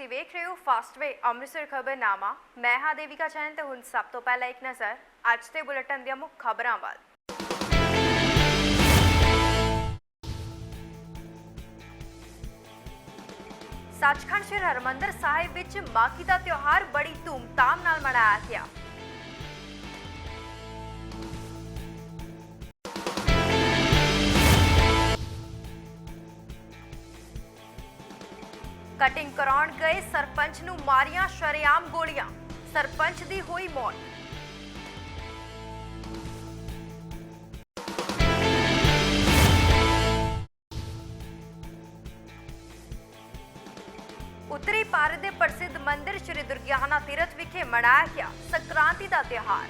ਤੁਸੀਂ ਵੇਖ ਰਹੇ ਹੋ ਫਾਸਟਵੇ ਅੰਮ੍ਰਿਤਸਰ ਖਬਰਨਾਮਾ। ਮੈਂ ਹਾਂ ਦੇਵਿਕਾ ਚੈਨਲ ਤੇ ਹੁਣ ਸਭ ਤੋਂ ਪਹਿਲਾਂ ਇੱਕ ਨਜ਼ਰ ਅੱਜ ਦੇ ਬੁਲੇਟਿਨ ਦੀਆਂ ਮੁੱਖ ਖਬਰਾਂ ਵੱਲ। ਸੱਚਖੰਡ ਸ੍ਰੀ ਹਰਮੰਦਰ ਸਾਹਿਬ ਵਿੱਚ ਮਾਘੀ ਦਾ ਤਿਉਹਾਰ ਬੜੀ ਧੂਮਧਾਮ ਨਾਲ ਮਨਾਇਆ ਗਿਆ। ਕਟਿੰਗ ਕਰਾਉਣ ਗਏ ਸਰਪੰਚ ਨੂੰ ਮਾਰੀਆਂ ਸ਼ਰੇਆਮ ਗੋਲੀਆਂ। ਸਰਪੰਚ ਦੀ ਹੋਈ ਮੌਤ। ਉੱਤਰੀ ਭਾਰਤ ਦੇ ਪ੍ਰਸਿੱਧ ਮੰਦਿਰ ਸ਼੍ਰੀ ਦੁਰਗਿਆਨਾ ਤੀਰਥ ਵਿਖੇ ਮਨਾਇਆ ਗਿਆ ਸੰਕ੍ਰਾਂਤੀ ਦਾ ਤਿਉਹਾਰ।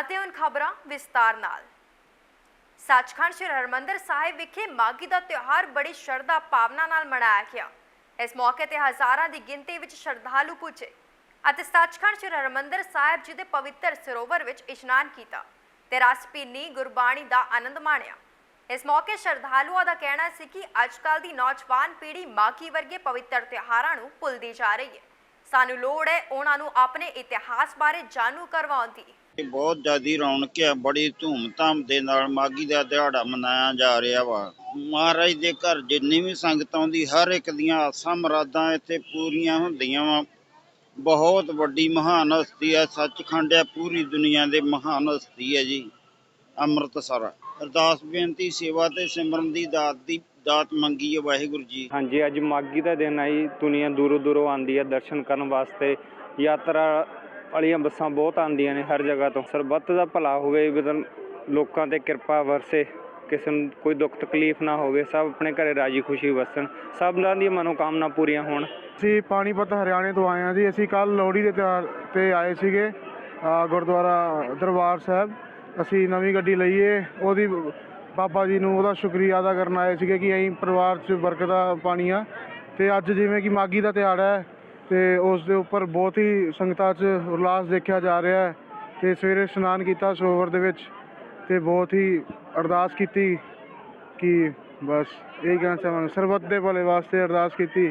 ਅਤੇ ਹੁਣ ਖਬਰਾਂ ਵਿਸਤਾਰ ਨਾਲ। ਸੱਚਖੰਡ ਸ੍ਰੀ ਹਰਮੰਦਰ ਸਾਹਿਬ ਵਿਖੇ ਮਾਘੀ ਦਾ ਤਿਉਹਾਰ ਬੜੀ ਸ਼ਰਧਾ ਭਾਵਨਾ ਨਾਲ ਮਨਾਇਆ ਗਿਆ ਇਸ ਮੌਕੇ ਤੇ ਹਜ਼ਾਰਾਂ ਦੀ ਗਿਣਤੀ ਵਿੱਚ ਸ਼ਰਧਾਲੂ ਪੁੱਜੇ ਅਤੇ ਸੱਚਖੰਡ ਸ੍ਰੀ ਹਰਮੰਦਰ ਸਾਹਿਬ ਜੀ ਦੇ ਪਵਿੱਤਰ ਸਰੋਵਰ ਵਿੱਚ ਇਸ਼ਨਾਨ ਕੀਤਾ ਤੇ ਰਸ ਪੀਣੀ ਗੁਰਬਾਣੀ ਦਾ ਆਨੰਦ ਮਾਣਿਆ ਇਸ ਮੌਕੇ ਸ਼ਰਧਾਲੂਆਂ ਦਾ ਕਹਿਣਾ ਸੀ ਕਿ ਅੱਜਕੱਲ ਦੀ ਨੌਜਵਾਨ ਪੀੜ੍ਹੀ ਮਾਘੀ ਵਰਗੇ ਪਵਿੱਤਰ ਤਿਉਹਾਰਾਂ ਨੂੰ ਭੁੱਲਦੀ ਜਾ ਰਹੀ ਹੈ ਸਾਨੂੰ ਲੋੜ ਹੈ ਉਹਨਾਂ ਨੂੰ ਆਪਣੇ ਇਤਿਹਾਸ ਬਾਰੇ ਜਾਣੂ ਕਰਵਾਉਣ ਦੀ ਬਹੁਤ ਜ਼ਿਆਦੀ ਰੌਣਕ ਹੈ ਬੜੀ ਧੂਮ-ਧਾਮ ਦੇ ਨਾਲ ਮਾਗੀ ਦਾ ਦਿਹਾੜਾ ਮਨਾਇਆ ਜਾ ਰਿਹਾ ਵਾ। ਮਹਾਰਾਜ ਦੇ ਘਰ ਜਿੰਨੀ ਵੀ ਸੰਗਤ ਆਉਂਦੀ ਹਰ ਇੱਕ ਦੀਆਂ ਆਸਾਂ ਮੁਰਾਦਾਂ ਇੱਥੇ ਪੂਰੀਆਂ ਹੁੰਦੀਆਂ ਵਾ। ਬਹੁਤ ਵੱਡੀ ਮਹਾਨ ਹਸਤੀ ਹੈ ਸੱਚਖੰਡ ਹੈ ਪੂਰੀ ਦੁਨੀਆ ਦੇ ਮਹਾਨ ਹਸਤੀ ਹੈ ਜੀ, ਅੰਮ੍ਰਿਤਸਰ। ਅਰਦਾਸ, ਬੇਨਤੀ, ਸੇਵਾ ਤੇ ਸਿਮਰਨ ਦੀ ਦਾਤ ਦੀ ਦਾਤ ਮੰਗੀ ਹੈ ਵਾਹਿਗੁਰੂ ਜੀ। ਹਾਂਜੀ, ਅੱਜ ਮਾਗੀ ਦਾ ਦਿਨ ਹੈ ਜੀ, ਦੁਨੀਆ ਦੂਰੋਂ ਦੂਰੋਂ ਆਉਂਦੀ ਹੈ ਦਰਸ਼ਨ ਕਰਨ ਵਾਸਤੇ। ਯਾਤਰਾ ਵਾਲੀਆਂ ਬੱਸਾਂ ਬਹੁਤ ਆਉਂਦੀਆਂ ਨੇ ਹਰ ਜਗ੍ਹਾ ਤੋਂ। ਸਰਬੱਤ ਦਾ ਭਲਾ ਹੋਵੇ ਬਦਨ ਲੋਕਾਂ ਤੇ ਕਿਰਪਾ ਵਰਸੇ, ਕਿਸੇ ਨੂੰ ਕੋਈ ਦੁੱਖ ਤਕਲੀਫ ਨਾ ਹੋਵੇ, ਸਭ ਆਪਣੇ ਘਰੇ ਰਾਜੀ ਖੁਸ਼ੀ ਵਸਣ ਸਭਨਾਂ ਦੀਆਂ ਮਨੋਕਾਮਨਾ ਪੂਰੀਆਂ ਹੋਣ। ਅਸੀਂ ਪਾਣੀਪਤ ਹਰਿਆਣੇ ਤੋਂ ਆਏ ਹਾਂ ਜੀ। ਅਸੀਂ ਕੱਲ ਲੋਹੜੀ ਦੇ ਤਿਉਹਾਰ ਤੇ ਆਏ ਸੀਗੇ ਗੁਰਦੁਆਰਾ ਦਰਬਾਰ ਸਾਹਿਬ। ਅਸੀਂ ਨਵੀਂ ਗੱਡੀ ਲਈਏ, ਉਹਦੀ ਬਾਬਾ ਜੀ ਨੂੰ ਉਹਦਾ ਸ਼ੁਕਰੀਆ ਅਦਾ ਕਰਨ ਆਏ ਸੀਗੇ ਕਿ ਅਸੀਂ ਪਰਿਵਾਰ 'ਚ ਬਰਕਤਾਂ ਪਾਣੀਆਂ ਤੇ ਅੱਜ ਜਿਵੇਂ ਕਿ ਮਾਗੀ ਦਾ ਤਿਉਹਾਰ ਹੈ ਤੇ ਉਸ ਦੇ ਉੱਪਰ ਬਹੁਤ ਹੀ ਸੰਗਤਾਂ 'ਚ ਉਲਾਸ ਦੇਖਿਆ ਜਾ ਰਿਹਾ ਹੈ ਤੇ ਸਵੇਰੇ ਇਸ਼ਨਾਨ ਕੀਤਾ ਸਰੋਵਰ ਦੇ ਵਿੱਚ ਤੇ ਬਹੁਤ ਹੀ ਅਰਦਾਸ ਕੀਤੀ ਕਿ ਬਸ ਇਹੀ ਕਹਿਣਾ ਚਾਹਾਂਗੇ। ਸਰਬੱਤ ਦੇ ਭਲੇ ਵਾਸਤੇ ਅਰਦਾਸ ਕੀਤੀ,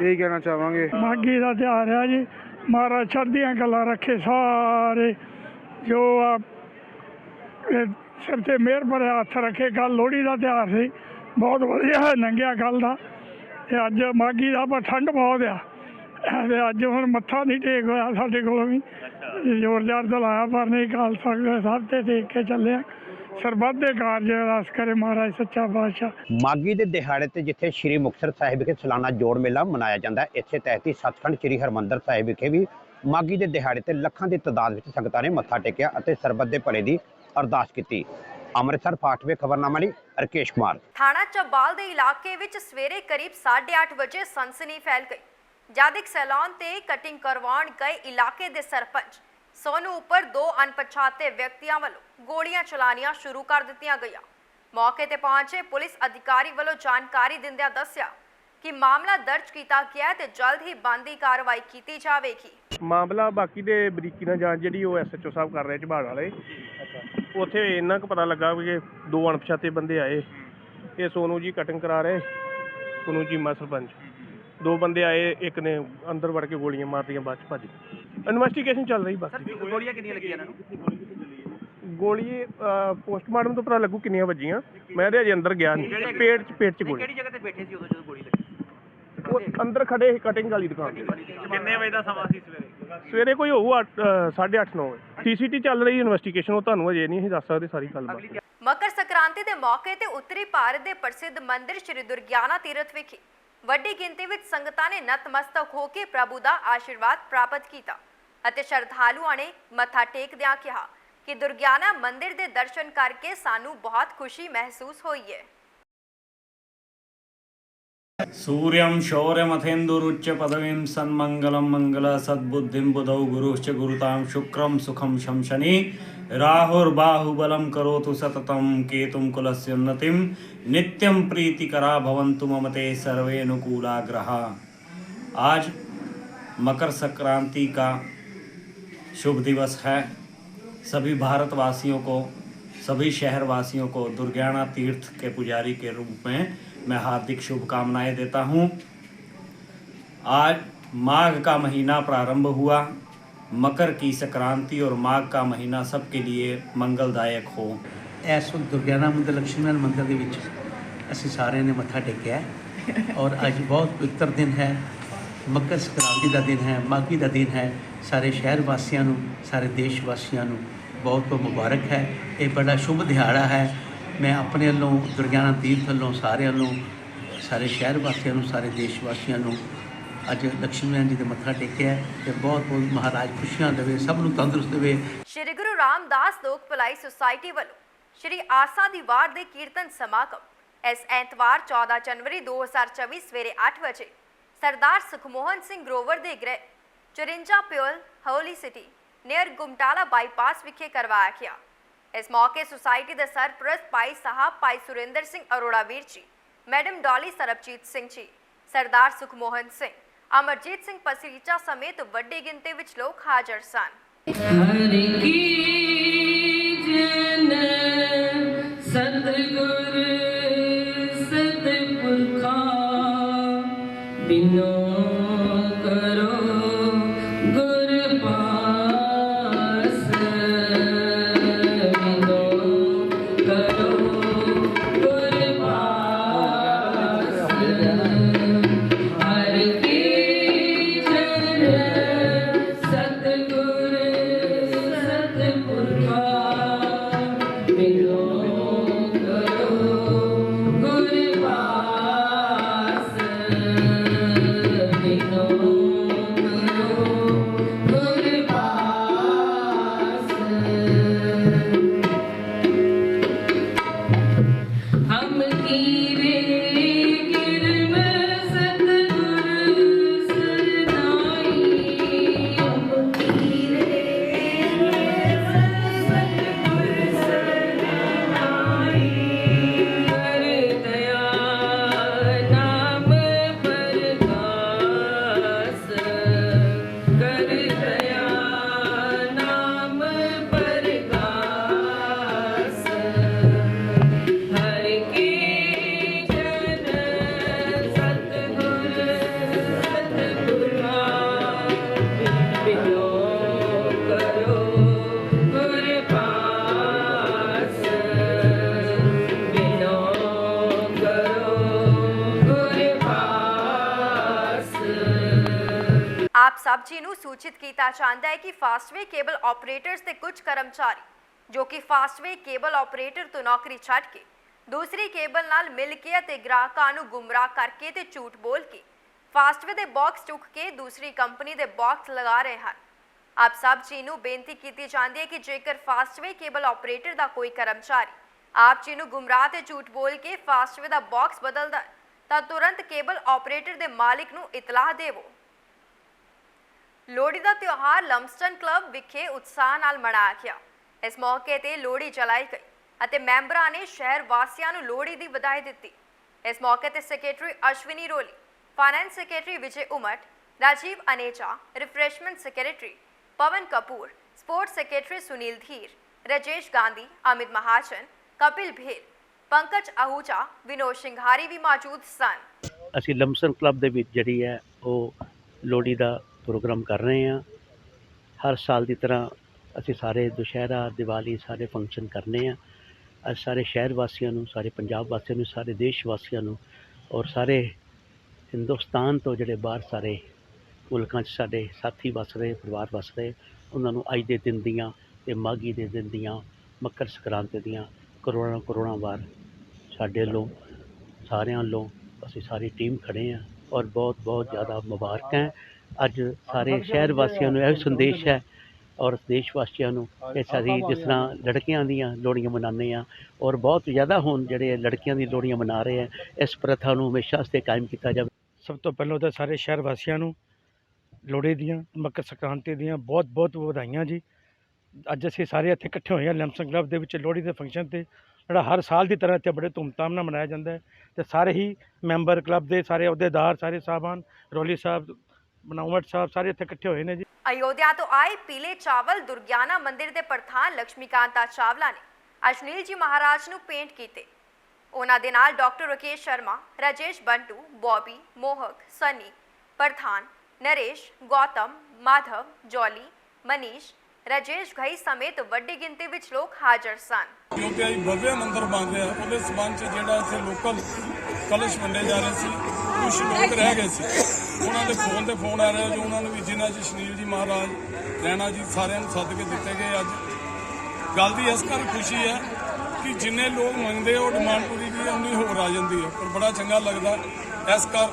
ਇਹੀ ਕਹਿਣਾ ਚਾਹਾਂਗੇ। ਮਾਘੀ ਦਾ ਤਿਉਹਾਰ ਹੈ ਜੀ। ਮਹਾਰਾਜ ਚੜ੍ਹਦੀਆਂ ਗੱਲਾਂ ਰੱਖੇ ਸਾਰੇ। ਜੋ ਆ ਸਿਰ ਤੇ ਮਿਹਰ ਭਰੇ ਹੱਥ ਰੱਖੇ ਕੱਲ ਲੋਹੜੀ ਦਾ ਤਿਉਹਾਰ ਸੀ। ਬਹੁਤ ਵਧੀਆ ਲੰਘਿਆ ਗੱਲ ਦਾ। ਤੇ ਅੱਜ ਮਾਘੀ ਦਾ ਪਰ ਠੰਡ ਬਹੁਤ ਆ। ਤੇ ਅੱਜ ਹੁਣ ਮੱਥਾ ਨਹੀਂ ਟੇਕ ਹੋਇਆ ਸਾਡੇ ਕੋਲੋਂ ਵੀ। ਜ਼ੋਰ ਜ਼ਾਰ ਤੋਂ ਲਾਇਆ ਪਰ ਨਹੀਂ ਕਾਲ ਸਕਦੇ ਸਭ ਤੇ ਟੇਕ ਕੇ ਚੱਲੇ ਆ। ਸਰਬੱਤ ਦੇ ਕਾਰਜ ਰਸ ਕਰੇ ਮਹਾਰਾਜ ਸੱਚਾ ਪਾਤਸ਼ਾਹ। ਮਾਗੀ ਦੇ ਦਿਹਾੜੇ ਤੇ ਜਿੱਥੇ ਸ੍ਰੀ ਮੁਕਤਸਰ ਸਾਹਿਬ ਵਿਖੇ ਸਾਲਾਨਾ ਜੋੜ ਮੇਲਾ ਮਨਾਇਆ ਜਾਂਦਾ ਹੈ ਇੱਥੇ ਤਹਿਤ ਹੀ ਸੱਚਖੰਡ ਸ੍ਰੀ ਹਰਮੰਦਰ ਸਾਹਿਬ ਵਿਖੇ ਵੀ ਮਾਗੀ ਦੇ ਦਿਹਾੜੇ ਤੇ ਲੱਖਾਂ ਦੀ ਤਾਦਾਦ ਵਿੱਚ ਸੰਗਤਾਂ ਨੇ ਮੱਥਾ ਟੇਕਿਆ ਅਤੇ ਸਰਬੱਤ ਦੇ ਭਲੇ ਦੀ ਅਰਦਾਸ ਕੀਤੀ। ਅੰਮ੍ਰਿਤਸਰ ਫਾਟਵੇ ਖਬਰਨਾਮਾ ਲਈ ਰਕੇਸ਼ ਕੁਮਾਰ। ਥਾਣਾ ਚੌਬਾਲ ਦੇ ਇਲਾਕੇ ਵਿੱਚ ਸਵੇਰੇ ਕਰੀਬ 8:30 ਵਜੇ ਸਨਸਨੀ ਫੈਲ ਗਈ। ਜਦ ਇੱਕ ਸੈਲੂਨ ਤੇ ਕਟਿੰਗ ਕਰਵਾਉਣ ਗਏ ਇਲਾਕੇ ਦੇ ਸਰਪੰਚ ਸੋਨੂ ਉੱਪਰ ਦੋ ਅਣਪਛਾਤੇ ਵਿਅਕਤੀਆਂ ਵੱਲੋਂ ਗੋਲੀਆਂ ਚਲਾਣੀਆਂ ਸ਼ੁਰੂ ਕਰ ਦਿੱਤੀਆਂ ਗਈਆਂ ਮੌਕੇ ਤੇ ਪਹੁੰਚੇ ਪੁਲਿਸ ਅਧਿਕਾਰੀ ਵੱਲੋਂ ਜਾਣਕਾਰੀ ਦਿੰਦਿਆਂ ਦੱਸਿਆ ਕਿ ਮਾਮਲਾ ਦਰਜ ਕੀਤਾ ਗਿਆ ਤੇ ਜਲਦ ਹੀ ਬੰਦੀ ਕਾਰਵਾਈ ਕੀਤੀ ਜਾਵੇਗੀ ਮਾਮਲਾ ਬਾਕੀ ਦੇ ਬਰੀਕੀ ਨਾਲ ਜਾਂਚ ਜਿਹੜੀ ਉਹ ਐਸਐਚਓ ਸਾਹਿਬ ਕਰ ਰਹੇ ਝਬਾੜ ਵਾਲੇ ਉੱਥੇ ਇੰਨਾ ਕੁ ਪਤਾ ਲੱਗਾ ਵੀ ਇਹ ਦੋ ਅਣਪਛਾਤੇ ਬੰਦੇ ਆਏ ਇਹ ਸੋਨੂ ਜੀ ਕਟਿੰਗ ਕਰਾ ਰਹੇ ਸੋਨੂ ਜੀ ਮਾ ਸਰਪੰਚ ਦੋ ਬੰਦੇ ਆਏ ਇੱਕ ਨੇ ਅੰਦਰ ਵੜ ਕੇ ਗੋਲੀਆਂ ਮਾਰਤੀਆਂ ਬਾਅਦ ਚ ਭੱਜ ਗਏ। ਇਨਵੈਸਟੀਗੇਸ਼ਨ ਚੱਲ ਰਹੀ ਬਸ ਗੋਲੀਆਂ ਕਿੰਨੀਆਂ ਲੱਗੀਆਂ ਇਹਨਾਂ ਨੂੰ? ਗੋਲੀ ਪੋਸਟਮਾਰਟਮ ਤੋਂ ਪਤਾ ਲੱਗੂ ਕਿੰਨੀਆਂ ਵੱਜੀਆਂ। ਮੈਂ ਤੇ ਅਜੇ ਅੰਦਰ ਗਿਆ ਨਹੀਂ ਪੇਟ ਚ ਪੇਟ ਚ ਗੋਲੀ। ਕਿਹੜੀ ਜਗ੍ਹਾ ਤੇ ਬੈਠੇ ਸੀ ਉਦੋਂ ਜਦੋਂ ਗੋਲੀ ਲੱਗੀ? ਉਹ ਅੰਦਰ ਖੜੇ ਸੀ ਕਟਿੰਗ ਵਾਲੀ ਦੁਕਾਨ ਤੇ। ਕਿੰਨੇ ਵਜੇ ਦਾ ਸਮਾਂ ਸੀ ਸਵੇਰੇ? ਸਵੇਰੇ ਕੋਈ ਹੋਊ 8:30 9 ਸੀਸੀਟੀ ਚੱਲ ਰਹੀ ਇਨਵੈਸਟੀਗੇਸ਼ਨ ਉਹ ਤੁਹਾਨੂੰ ਅਜੇ ਨਹੀਂ ਅਸੀਂ ਦੱਸ ਸਕਦੇ ਸਾਰੀ ਗੱਲਬਾਤ। ਮਕਰ ਸੰਕ੍ਰਾਂਤੀ ਦੇ ਮੌਕੇ ਤੇ ਉੱਤਰੀ ਭਾਰਤ ਦੇ ਪ੍ਰਸਿੱਧ ਮੰਦਿਰ ਸ਼੍ਰੀ ਦੁਰਗਿਆਨਾ ਤੀਰਥ ਵਿਖੇ ਵੱਡੀ ਗਿਣਤੀ ਵਿੱਚ ਸੰਗਤਾਂ ਨੇ ਨਤਮਸਤਕ ਹੋ ਕੇ ਪ੍ਰਭੂ ਦਾ ਆਸ਼ੀਰਵਾਦ ਪ੍ਰਾਪਤ ਕੀਤਾ ਅਤੇ ਸ਼ਰਧਾਲੂਆਂ ਨੇ ਮੱਥਾ ਟੇਕਦਿਆਂ ਕਿਹਾ ਕਿ ਦੁਰਗਿਆਨਾ ਮੰਦਿਰ ਦੇ ਦਰਸ਼ਨ ਕਰਕੇ ਸਾਨੂੰ ਬਹੁਤ ਖੁਸ਼ੀ ਮਹਿਸੂਸ ਹੋਈ ਹੈ सूर्यं शौर्यमथेन्दुरुच्च पदवीं सन्मङ्गलं मङ्गल सद्बुद्धिं बुधौ गुरुश्च गुरुतां शुक्रं सुखं शंशनि राहुर्बाहुबलं करोतु सततं केतुं कुलस्योन्नतिं नित्यं प्रीतिकरा भवन्तु मम ते सर्वे अनुकूला ग्रहा आज मकर संक्रांति का शुभ दिवस है। सभी भारतवासियों को, सभी शहरवासियों को दुर्गाना तीर्थ के पुजारी के रूप में मैं हार्दिक शुभकामनाएँ देता हूँ। आज माघ का महीना प्रारंभ हुआ। मकर की संक्रांति और माघ का ਮਹੀਨਾ ਸਭ के लिए ਮੰਗਲਦਾਇਕ ਹੋ ਇਸ ਵਕਤ ਦੁਰਗਿਆਨਾ ਮੰਦਰ ਲక్ష్ਮੀਨਾਰਾਇਣ ਮੰਦਰ ਦੇ ਵਿੱਚ ਅਸੀਂ ਸਾਰਿਆਂ ਨੇ ਮੱਥਾ ਟੇਕਿਆ ਔਰ ਅੱਜ ਬਹੁਤ ਪਵਿੱਤਰ ਦਿਨ ਹੈ ਮਕਰ ਸੰਕ੍ਰਾਂਤੀ ਦਾ ਦਿਨ ਹੈ ਮਾਘੀ ਦਾ ਦਿਨ ਹੈ ਸਾਰੇ ਸ਼ਹਿਰ ਵਾਸੀਆਂ ਨੂੰ ਸਾਰੇ ਦੇਸ਼ ਵਾਸੀਆਂ ਨੂੰ ਬਹੁਤ ਬਹੁਤ ਮੁਬਾਰਕ ਹੈ ਇਹ ਬੜਾ ਸ਼ੁਭ ਦਿਹਾੜਾ ਹੈ ਮੈਂ ਆਪਣੇ ਵੱਲੋਂ ਦੁਰਗਿਆਨਾ ਤੀਰਥ ਵੱਲੋਂ ਸਾਰਿਆਂ ਨੂੰ ਸਾਰੇ ਸ਼ਹਿਰ ਵਾਸੀਆਂ ਨੂੰ ਸਾਰੇ ਦੇਸ਼ ਵਾਸੀਆਂ ਨੂੰ ਅੱਜ ਲక్ష్ਮੀ ਨਾਰਾਇਣ ਜੀ ਦੇ ਮੱਥਾ ਟੇਕਿਆ ਤੇ ਬਹੁਤ ਬਹੁਤ ਮਹਾਰਾਜ ਖੁਸ਼ੀਆਂ ਦੇਵੇ, ਸਭ ਨੂੰ ਤੰਦਰੁਸਤ ਦੇਵੇ। ਸ਼੍ਰੀ ਗੁਰੂ ਰਾਮਦਾਸ ਲੋਕ ਭਲਾਈ ਸੁਸਾਇਟੀ ਵੱਲੋਂ ਸ਼੍ਰੀ ਆਸਾ ਦੀ ਵਾਰ ਦੇ ਕੀਰਤਨ ਸਮਾਗਮ ਇਸ ਐਤਵਾਰ 14 ਜਨਵਰੀ 2024 ਸਵੇਰੇ 8 ਵਜੇ ਸਰਦਾਰ ਸੁਖਮੋਹਨ ਸਿੰਘ ਗਰੋਵਰ ਦੇ ਗ੍ਰਹਿ 54 ਪਿਓਲ, holy city, near Gumtala bypass ਵਿਖੇ ਕਰਵਾਇਆ ਗਿਆ। ਇਸ ਮੌਕੇ ਸੁਸਾਇਟੀ ਦੇ ਸਰਪ੍ਰਸਤ ਭਾਈ ਸਾਹਿਬ, ਭਾਈ ਸੁਰਿੰਦਰ ਸਿੰਘ ਅਰੋੜਾ ਵੀਰ ਜੀ, ਮੈਡਮ ਡਾਲੀ ਸਰਬਜੀਤ ਸਿੰਘ ਜੀ, ਸਰਦਾਰ ਸੁਖਮੋਹਨ ਸਿੰਘ ਅਮਰਜੀਤ ਸਿੰਘ ਪਸਰੀਚਾ ਸਮੇਤ ਵੱਡੀ ਗਿਣਤੀ ਵਿੱਚ ਲੋਕ ਹਾਜ਼ਰ ਸਨ। ਹਰ ਕੀ ਜਨ ਸਤਿਗੁਰ ਸਤਿਪੁਰਖਾ, ਬਿਨੋ ਆਪ ਜੀ ਨੂੰ ਸੂਚਿਤ ਕੀਤਾ ਜਾਂਦਾ ਹੈ ਕਿ ਫਾਸਟਵੇ ਕੇਬਲ ਆਪਰੇਟਰਸ ਦੇ ਕੁਝ ਕਰਮਚਾਰੀ ਜੋ ਕਿ ਫਾਸਟਵੇ ਕੇਬਲ ਆਪਰੇਟਰ ਤੋਂ ਨੌਕਰੀ ਛੱਡ ਕੇ ਦੂਸਰੀ ਕੇਬਲ ਨਾਲ ਮਿਲ ਕੇ ਅਤੇ ਗ੍ਰਾਹਕਾਂ ਨੂੰ ਗੁੰਮਰਾਹ ਕਰਕੇ ਤੇ ਝੂਠ ਬੋਲ ਕੇ ਫਾਸਟਵੇ ਦੇ ਬਾਕਸ ਚੁੱਕ ਕੇ ਦੂਸਰੀ ਕੰਪਨੀ ਦੇ ਬਾਕਸ ਲਗਾ ਰਹੇ ਹਨ। ਆਪ ਸਭ ਜੀ ਨੂੰ ਬੇਨਤੀ ਕੀਤੀ ਜਾਂਦੀ ਹੈ ਕਿ ਜੇਕਰ ਫਾਸਟਵੇ ਕੇਬਲ ਆਪਰੇਟਰ ਦਾ ਕੋਈ ਕਰਮਚਾਰੀ ਆਪ ਜੀ ਨੂੰ ਗੁੰਮਰਾਹ ਤੇ ਝੂਠ ਬੋਲ ਕੇ ਫਾਸਟਵੇ ਦਾ ਬਾਕਸ ਬਦਲਦਾ ਹੈ, ਤਾਂ ਤੁਰੰਤ ਕੇਬਲ ਆਪਰੇਟਰ ਦੇ ਮਾਲਿਕ ਨੂੰ ਇਤਲਾਹ ਦੇਵੋ। ਲੋਹੜੀ ਦਾ ਤਿਉਹਾਰ ਲਮਸਟਨ ਕਲੱਬ ਵਿਖੇ ਉਤਸ਼ਾਹ ਨਾਲ ਮਨਾਇਆ ਗਿਆ। ਇਸ ਮੌਕੇ ਤੇ ਲੋਹੜੀ ਜਲਾਈ ਗਈ ਅਤੇ ਮੈਂਬਰਾਂ ਨੇ ਸ਼ਹਿਰ ਵਾਸੀਆਂ ਨੂੰ ਲੋਹੜੀ ਦੀ ਵਧਾਈ ਦਿੱਤੀ। ਇਸ ਮੌਕੇ ਤੇ secretary Ashwini Roli, finance secretary Vijay Umat, Rajiv Aneja refreshment secretary Pawan Kapoor, sports secretary Sunil Dhir, Rajesh Gandhi, Amit Mahajan, Kapil Bhel, Pankaj Ahuja Vinod Singhari ਵੀ ਮੌਜੂਦ ਸਨ। ਅਸੀਂ ਲਮਸਨ ਕਲੱਬ ਦੇ ਵਿੱਚ ਜਿਹੜੀ ਹੈ ਉਹ ਲੋਹੜੀ ਦਾ ਪ੍ਰੋਗਰਾਮ ਕਰ ਰਹੇ ਹਾਂ। ਹਰ ਸਾਲ ਦੀ ਤਰ੍ਹਾਂ ਅਸੀਂ ਸਾਰੇ ਦੁਸ਼ਹਿਰਾ, ਦੀਵਾਲੀ ਸਾਰੇ ਫੰਕਸ਼ਨ ਕਰਨੇ ਆ ਅੱਜ ਸਾਰੇ ਸ਼ਹਿਰ ਵਾਸੀਆਂ ਨੂੰ, ਸਾਰੇ ਪੰਜਾਬ ਵਾਸੀਆਂ ਨੂੰ, ਸਾਰੇ ਦੇਸ਼ ਵਾਸੀਆਂ ਨੂੰ ਔਰ ਸਾਰੇ ਹਿੰਦੁਸਤਾਨ ਤੋਂ ਜਿਹੜੇ ਬਾਹਰ ਸਾਰੇ ਮੁਲਕਾਂ 'ਚ ਸਾਡੇ ਸਾਥੀ ਵਸ ਰਹੇ, ਪਰਿਵਾਰ ਵਸ ਰਹੇ, ਉਹਨਾਂ ਨੂੰ ਅੱਜ ਦੇ ਦਿਨ ਦੀਆਂ ਤੇ ਮਾਘੀ ਦੇ ਦਿਨ ਦੀਆਂ, ਮਕਰ ਸੰਕ੍ਰਾਂਤੀ ਦੀਆਂ ਕਰੋੜਾਂ ਕਰੋੜਾਂ ਵਾਰ ਸਾਡੇ ਵੱਲੋਂ ਸਾਰਿਆਂ ਵੱਲੋਂ ਅਸੀਂ ਸਾਰੀ ਟੀਮ ਖੜੇ ਆ ਔਰ ਬਹੁਤ ਬਹੁਤ ਜ਼ਿਆਦਾ ਮੁਬਾਰਕਾਂ ਅੱਜ ਸਾਰੇ ਸ਼ਹਿਰ ਵਾਸੀਆਂ ਨੂੰ ਇਹ ਸੰਦੇਸ਼ ਹੈ ਔਰ ਦੇਸ਼ ਵਾਸੀਆਂ ਨੂੰ ਕਿ ਅਸੀਂ ਜਿਸ ਤਰ੍ਹਾਂ ਲੜਕੀਆਂ ਦੀਆਂ ਲੋਹੜੀਆਂ ਮਨਾਉਂਦੇ ਆ ਔਰ ਬਹੁਤ ਜ਼ਿਆਦਾ ਹੁਣ ਜਿਹੜੇ ਲੜਕੀਆਂ ਦੀ ਲੋਹੜੀਆਂ ਮਨਾ ਰਹੇ ਆ ਇਸ ਪ੍ਰਥਾ ਨੂੰ ਹਮੇਸ਼ਾ ਵਾਸਤੇ ਕਾਇਮ ਕੀਤਾ ਜਾਵੇ। ਸਭ ਤੋਂ ਪਹਿਲਾਂ ਤਾਂ ਸਾਰੇ ਸ਼ਹਿਰ ਵਾਸੀਆਂ ਨੂੰ ਲੋਹੜੀ ਦੀਆਂ ਮਕਰ ਸੰਕ੍ਰਾਂਤੀ ਦੀਆਂ ਬਹੁਤ ਬਹੁਤ ਵਧਾਈਆਂ ਜੀ। ਅੱਜ ਅਸੀਂ ਸਾਰੇ ਇੱਥੇ ਇਕੱਠੇ ਹੋਏ ਹਾਂ ਲੈਮਸਨ ਕਲੱਬ ਦੇ ਵਿੱਚ ਲੋਹੜੀ ਦੇ ਫੰਕਸ਼ਨ ਤੇ ਜਿਹੜਾ ਹਰ ਸਾਲ ਦੀ ਤਰ੍ਹਾਂ ਇੱਥੇ ਬੜੇ ਧੂਮਧਾਮ ਨਾਲ ਮਨਾਇਆ ਜਾਂਦਾ ਹੈ ਤੇ ਸਾਰੇ ਹੀ ਮੈਂਬਰ ਕਲੱਬ ਦੇ ਸਾਰੇ ਅਹੁਦੇਦਾਰ ਸਾਰੇ ਸਾਹਿਬਾਨ ਰੋਲੀ ਸਾਹਿਬ ਬਣਾਵਟ ਸਾਹਿਬ ਸਾਰੇ ਇੱਥੇ ਇਕੱਠੇ ਹੋਏ ਨੇ ਜੀ। ਅਯੋਧਿਆ ਤੋਂ ਆਏ ਪੀਲੇ ਚਾਵਲ ਦੁਰਗਿਆਨਾ ਮੰਦਿਰ ਦੇ ਪ੍ਰਧਾਨ ਲక్ష్ਮੀਕਾਂਤਾ ਚਾਵਲਾ ਨੇ ਅਸ਼ਨੀਲ ਜੀ ਮਹਾਰਾਜ ਨੂੰ ਪੇਂਟ ਕੀਤੇ। ਉਹਨਾਂ ਦੇ ਨਾਲ ਡਾਕਟਰ ਰਕੇਸ਼ ਸ਼ਰਮਾ ਰਾਜੇਸ਼ ਬੰਟੂ ਬੌਬੀ ਮੋਹਕ ਸਨੀ ਪ੍ਰਧਾਨ ਨਰੇਸ਼ ਗੌਤਮ ਮਾਧਵ ਜੋਲੀ ਮਨੀਸ਼ ਰਾਜੇਸ਼ ਘਈ ਸਮੇਤ ਵੱਡੀ ਗਿਣਤੀ ਵਿੱਚ ਲੋਕ ਹਾਜ਼ਰ ਸਨ। ਕਿਉਂਕਿ ਅੱਜ ਭਵਯ ਮੰਦਿਰ ਬਣ ਰਿਹਾ ਉਹਦੇ ਸਬੰਧ ਚ ਜਿਹੜਾ ਇੱਥੇ ਲੋਕਲ ਕਲਸ਼ ਵੰਡੇ ਜਾ ਰਹੇ ਸੀ। ਕੁਝ ਲੋਕ ਰਹਿ ਗਏ ਸੀ। ਉਹਨਾਂ ਦੇ ਫੋਨ ਤੇ ਫੋਨ ਆ ਰਿਹਾ ਜੋ, ਉਹਨਾਂ ਨੂੰ ਵੀ ਜਿਨ੍ਹਾਂ ਚ ਸ਼ਨੀਲ ਜੀ ਮਹਾਰਾਜ ਰੈਣਾ ਜੀ ਸਾਰਿਆਂ ਨੂੰ ਸੱਦ ਕੇ ਦਿੱਤੇ ਗਏ ਅੱਜ। ਗੱਲ ਦੀ ਇਸ ਕਰ ਖੁਸ਼ੀ ਹੈ ਕਿ ਜਿੰਨੇ ਲੋਕ ਮੰਗਦੇ ਉਹ ਡਿਮਾਂਡ ਪੂਰੀ ਦੀ ਉਨੀ ਹੋਰ ਆ ਜਾਂਦੀ ਹੈ। ਪਰ ਬੜਾ ਚੰਗਾ ਲੱਗਦਾ ਇਸ ਕਰ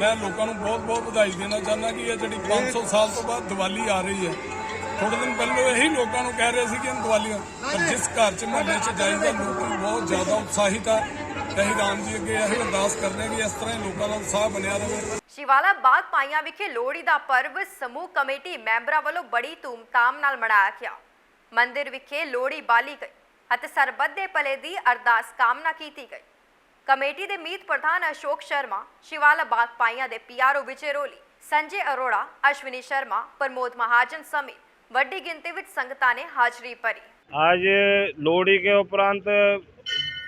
ਮੈਂ ਲੋਕਾਂ ਨੂੰ ਬਹੁਤ ਬਹੁਤ ਵਧਾਈ ਦੇਣਾ ਚਾਹੁੰਦਾ ਕਿ ਇਹ ਜਿਹੜੀ 500 ਸਾਲ ਤੋਂ ਬਾਅਦ ਦੀਵਾਲੀ ਆ ਰਹੀ ਹੈ ਥੋੜੇ ਦਿਨ ਪਹਿਲਾਂ ਇਹੀ ਲੋਕਾਂ ਨੂੰ ਕਹਿ ਰਹੇ ਸੀ ਕਿ ਦੀਵਾਲੀਆਂ ਪਰ ਜਿਸ ਘਰ 'ਚ ਮਹੱਲੇ 'ਚ ਜਾਈਦਾ, ਲੋਕ ਬਹੁਤ ਜ਼ਿਆਦਾ ਉਤਸ਼ਾਹਿਤ ਆ। ਤੇ ਅਸੀਂ ਰਾਮ ਜੀ ਅੱਗੇ ਇਹ ਅਰਦਾਸ ਕਰਦੇ ਹਾਂ ਕਿ ਇਸ ਤਰ੍ਹਾਂ ਹੀ ਲੋਕਾਂ ਦਾ ਉਤਸ਼ਾਹ ਬਣਿਆ ਰਹੇ। ਸ਼ਿਵਾਲਾ ਬਾਗ ਪਾਈਆਂ ਵਿਖੇ ਲੋਹੜੀ ਦਾ ਪਰਵ ਸਮੂਹ ਕਮੇਟੀ ਮੈਂਬਰਾਂ ਵੱਲੋਂ ਬੜੀ ਧੂਮਧਾਮ ਨਾਲ ਮਨਾਇਆ ਗਿਆ ਮੰਦਿਰ ਵਿਖੇ ਲੋਹੜੀ ਬਾਲੀ ਗਈ ਅਤੇ ਸਰਬੱਤ ਦੇ ਭਲੇ ਦੀ ਅਰਦਾਸ ਕਾਮਨਾ ਕੀਤੀ ਗਈ ਕਮੇਟੀ ਦੇ ਮੀਤ ਪ੍ਰਧਾਨ ਅਸ਼ੋਕ ਸ਼ਰਮਾ ਸ਼ਿਵਾਲਾ ਬਾਗ ਪਾਈਆਂ ਦੇ ਪੀਆਰਓ ਵਿਜੇ ਰੋਲੀ ਸੰਜੇ ਅਰੋੜਾ ਅਸ਼ਵਨੀ ਸ਼ਰਮਾ ਪ੍ਰਮੋਦ ਮਹਾਜਨ ਸਮੇਤ ਵੱਡੀ ਗਿਣਤੀ ਵਿੱਚ ਸੰਗਤਾਂ ਨੇ ਹਾਜ਼ਰੀ ਭਰੀ आज लोहड़ी के उपरांत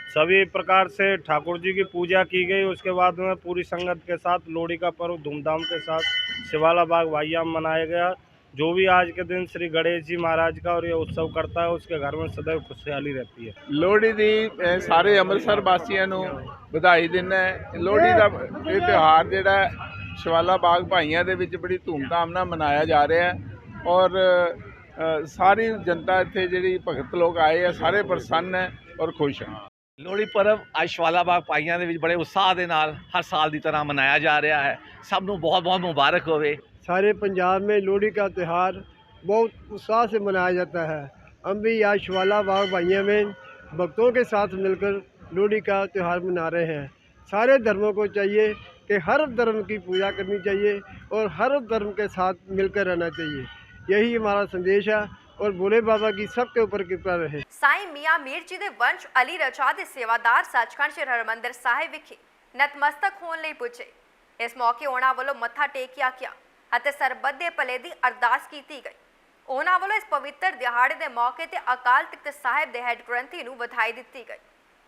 सभी प्रकार से ठाकुर जी की पूजा की गई उसके बाद में पूरी संगत के साथ लोहड़ी का पर्व धूमधाम के साथ शिवाला बाग भाइया में मनाया गया जो भी आज के दिन श्री गणेश जी महाराज का और ये उत्सव करता है उसके घर में सदैव खुशहाली रहती है ਲੋਹੜੀ ਦੀ ਅ, ਸਾਰੇ ਅੰਮ੍ਰਿਤਸਰ ਵਾਸੀਆਂ ਨੂੰ ਵਧਾਈ ਦਿੰਦਾ ਹੈ ਲੋਹੜੀ ਦਾ ਇਹ ਤਿਉਹਾਰ ਜਿਹੜਾ ਹੈ, ਸ਼ਿਵਾਲਾ ਬਾਗ ਭਾਈਆਂ ਦੇ ਵਿੱਚ ਬੜੀ ਧੂਮਧਾਮ ਨਾਲ ਮਨਾਇਆ ਜਾ ਰਿਹਾ ਹੈ ਔਰ ਅ, ਸਾਰੀ ਜਨਤਾ ਇੱਥੇ ਜਿਹੜੀ ਭਗਤ ਲੋਕ ਆਏ ਆ ਸਾਰੇ ਪ੍ਰਸੰਨ ਹੈ ਔਰ ਖੁਸ਼ ਹੈ ਲੋਹੜੀ ਪਰਵ ਅੱਜ ਸ਼ਵਾਲਾ ਬਾਗ ਪਾਈਆਂ ਦੇ ਵਿੱਚ ਬੜੇ ਉਤਸ਼ਾਹ ਦੇ ਨਾਲ ਹਰ ਸਾਲ ਦੀ ਤਰ੍ਹਾਂ ਮਨਾਇਆ ਜਾ ਰਿਹਾ ਹੈ ਸਭ ਨੂੰ ਬਹੁਤ ਬਹੁਤ ਮੁਬਾਰਕ ਹੋਵੇ सारे पंजाब में लोहड़ी का त्यौहार बहुत उत्साह से मनाया जाता है हम भी आज शिवाला बाग भाइयों में भक्तों के साथ मिलकर लोहड़ी का त्यौहार मना रहे हैं सारे धर्मों को चाहिए कि हर धर्म की पूजा करनी चाहिए और हर धर्म के साथ मिलकर रहना चाहिए यही हमारा संदेश है और भोले बाबा की सबके ऊपर कृपा रहे ਸਾਈਂ ਮੀਆਂ ਮੀਰ ਜੀ ਦੇ ਵੰਸ਼ ਅਲੀ ਰਜਾ ਦੇ ਸੇਵਾਦਾਰ ਸੱਚਖੰਡ ਸ੍ਰੀ ਹਰਿਮੰਦਰ ਸਾਹਿਬ ਵਿਖੇ ਨਤਮਸਤਕ ਹੋਣ ਲਈ ਪੁੱਜੇ ਇਸ ਮੌਕੇ ਉਹਨਾਂ ਵੱਲੋਂ ਮੱਥਾ ਟੇਕਿਆ ਗਿਆ ਅਤੇ ਸਰਬੱਤ ਦੇ ਭਲੇ ਦੀ ਅਰਦਾਸ ਕੀਤੀ ਗਈ ਉਹਨਾਂ ਵੱਲੋਂ ਇਸ ਪਵਿੱਤਰ ਦਿਹਾੜੇ ਦੇ ਮੌਕੇ ਤੇ ਅਕਾਲ ਤਖਤ ਸਾਹਿਬ ਦੇ ਹੈੱਡ ਗ੍ਰੰਥੀ ਨੂੰ ਵਧਾਈ ਦਿੱਤੀ ਗਈ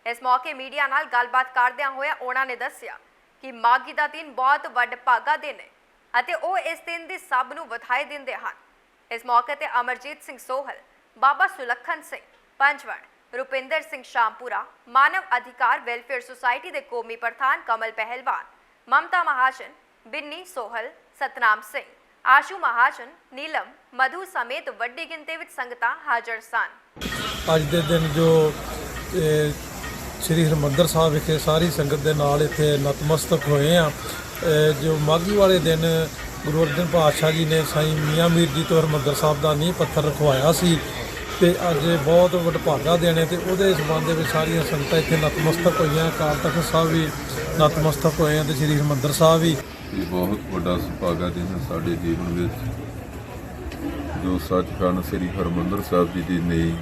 ਇਸ ਮੌਕੇ ਮੀਡੀਆ ਨਾਲ ਗੱਲਬਾਤ ਕਰਦਿਆਂ ਹੋਇਆ ਉਹਨਾਂ ਨੇ ਦੱਸਿਆ ਕਿ ਮਾਗੀ ਦਾ ਦਿਨ ਬਹੁਤ ਵੱਡ ਭਾਗਾ ਦਿਨ ਹੈ ਅਤੇ ਉਹ ਇਸ ਦਿਨ ਦੀ ਸਭ ਨੂੰ ਵਧਾਈ ਦਿੰਦੇ ਹਨ ਇਸ ਮੌਕੇ ਤੇ ਅਮਰਜੀਤ ਸਿੰਘ ਸੋਹਲ, ਬਾਬਾ ਸੁਲੱਖਣ ਸਿੰਘ ਪੰਜਵੜ, ਰੁਪਿੰਦਰ ਸਿੰਘ ਸ਼ਾਮਪੁਰਾ, ਮਾਨਵ ਅਧਿਕਾਰ ਵੈਲਫੇਅਰ ਸੁਸਾਇਟੀ ਦੇ ਕੌਮੀ ਪ੍ਰਧਾਨ ਕਮਲ ਪਹਿਲਵਾਨ, ਮਮਤਾ ਮਹਾਜਨ, ਬਿੰਨੀ ਸੋਹਲ, ਸਤਨਾਮ ਸਿੰਘ, ਆਸ਼ੂ ਮਹਾਜਨ, ਨੀਲਮ, ਮਧੂ ਸਮੇਤ ਵੱਡੀ ਗਿਣਤੀ ਵਿੱਚ ਸੰਗਤਾਂ ਹਾਜ਼ਰ ਸਨ। ਅੱਜ ਦੇ ਦਿਨ ਜੋ ਸ੍ਰੀ ਹਰਿਮੰਦਰ ਸਾਹਿਬ ਵਿਖੇ ਸਾਰੀ ਸੰਗਤ ਦੇ ਨਾਲ ਇੱਥੇ ਨਤਮਸਤਕ ਹੋਏ ਆ ਜੋ ਮਾਘੀ ਵਾਲੇ ਦਿਨ ਗੁਰੂ ਅਰਜਨ ਪਾਤਸ਼ਾਹ ਜੀ ਨੇ ਸਾਈਂ ਮੀਆਂ ਮੀਰ ਜੀ ਤੋਂ ਹਰਿਮੰਦਰ ਸਾਹਿਬ ਦਾ ਨੀਂਹ ਪੱਥਰ ਰਖਵਾਇਆ ਸੀ ਤੇ ਅੱਜ ਬਹੁਤ ਵਡਭਾਗਾ ਦਿਨ ਹੈ ਤੇ ਉਹਦੇ ਸਬੰਧ ਦੇ ਵਿੱਚ ਸਾਰੀਆਂ ਸੰਗਤਾਂ ਇੱਥੇ ਨਤਮਸਤਕ ਹੋਈਆਂ। ਅਕਾਲ ਤਖਤ ਸਾਹਿਬ ਵੀ ਨਤਮਸਤਕ ਹੋਏ ਆ ਤੇ ਸ੍ਰੀ ਹਰਿਮੰਦਰ ਸਾਹਿਬ ਵੀ। ਇਹ ਬਹੁਤ ਵੱਡਾ ਸੁਭਾਗਾ ਦਿਨ ਹੈ ਸਾਡੇ ਜੀਵਨ ਵਿੱਚ, ਜੋ ਸੱਚਖੰਡ ਸ੍ਰੀ ਹਰਮੰਦਰ ਸਾਹਿਬ ਜੀ ਦੀ ਨੀਂਹ,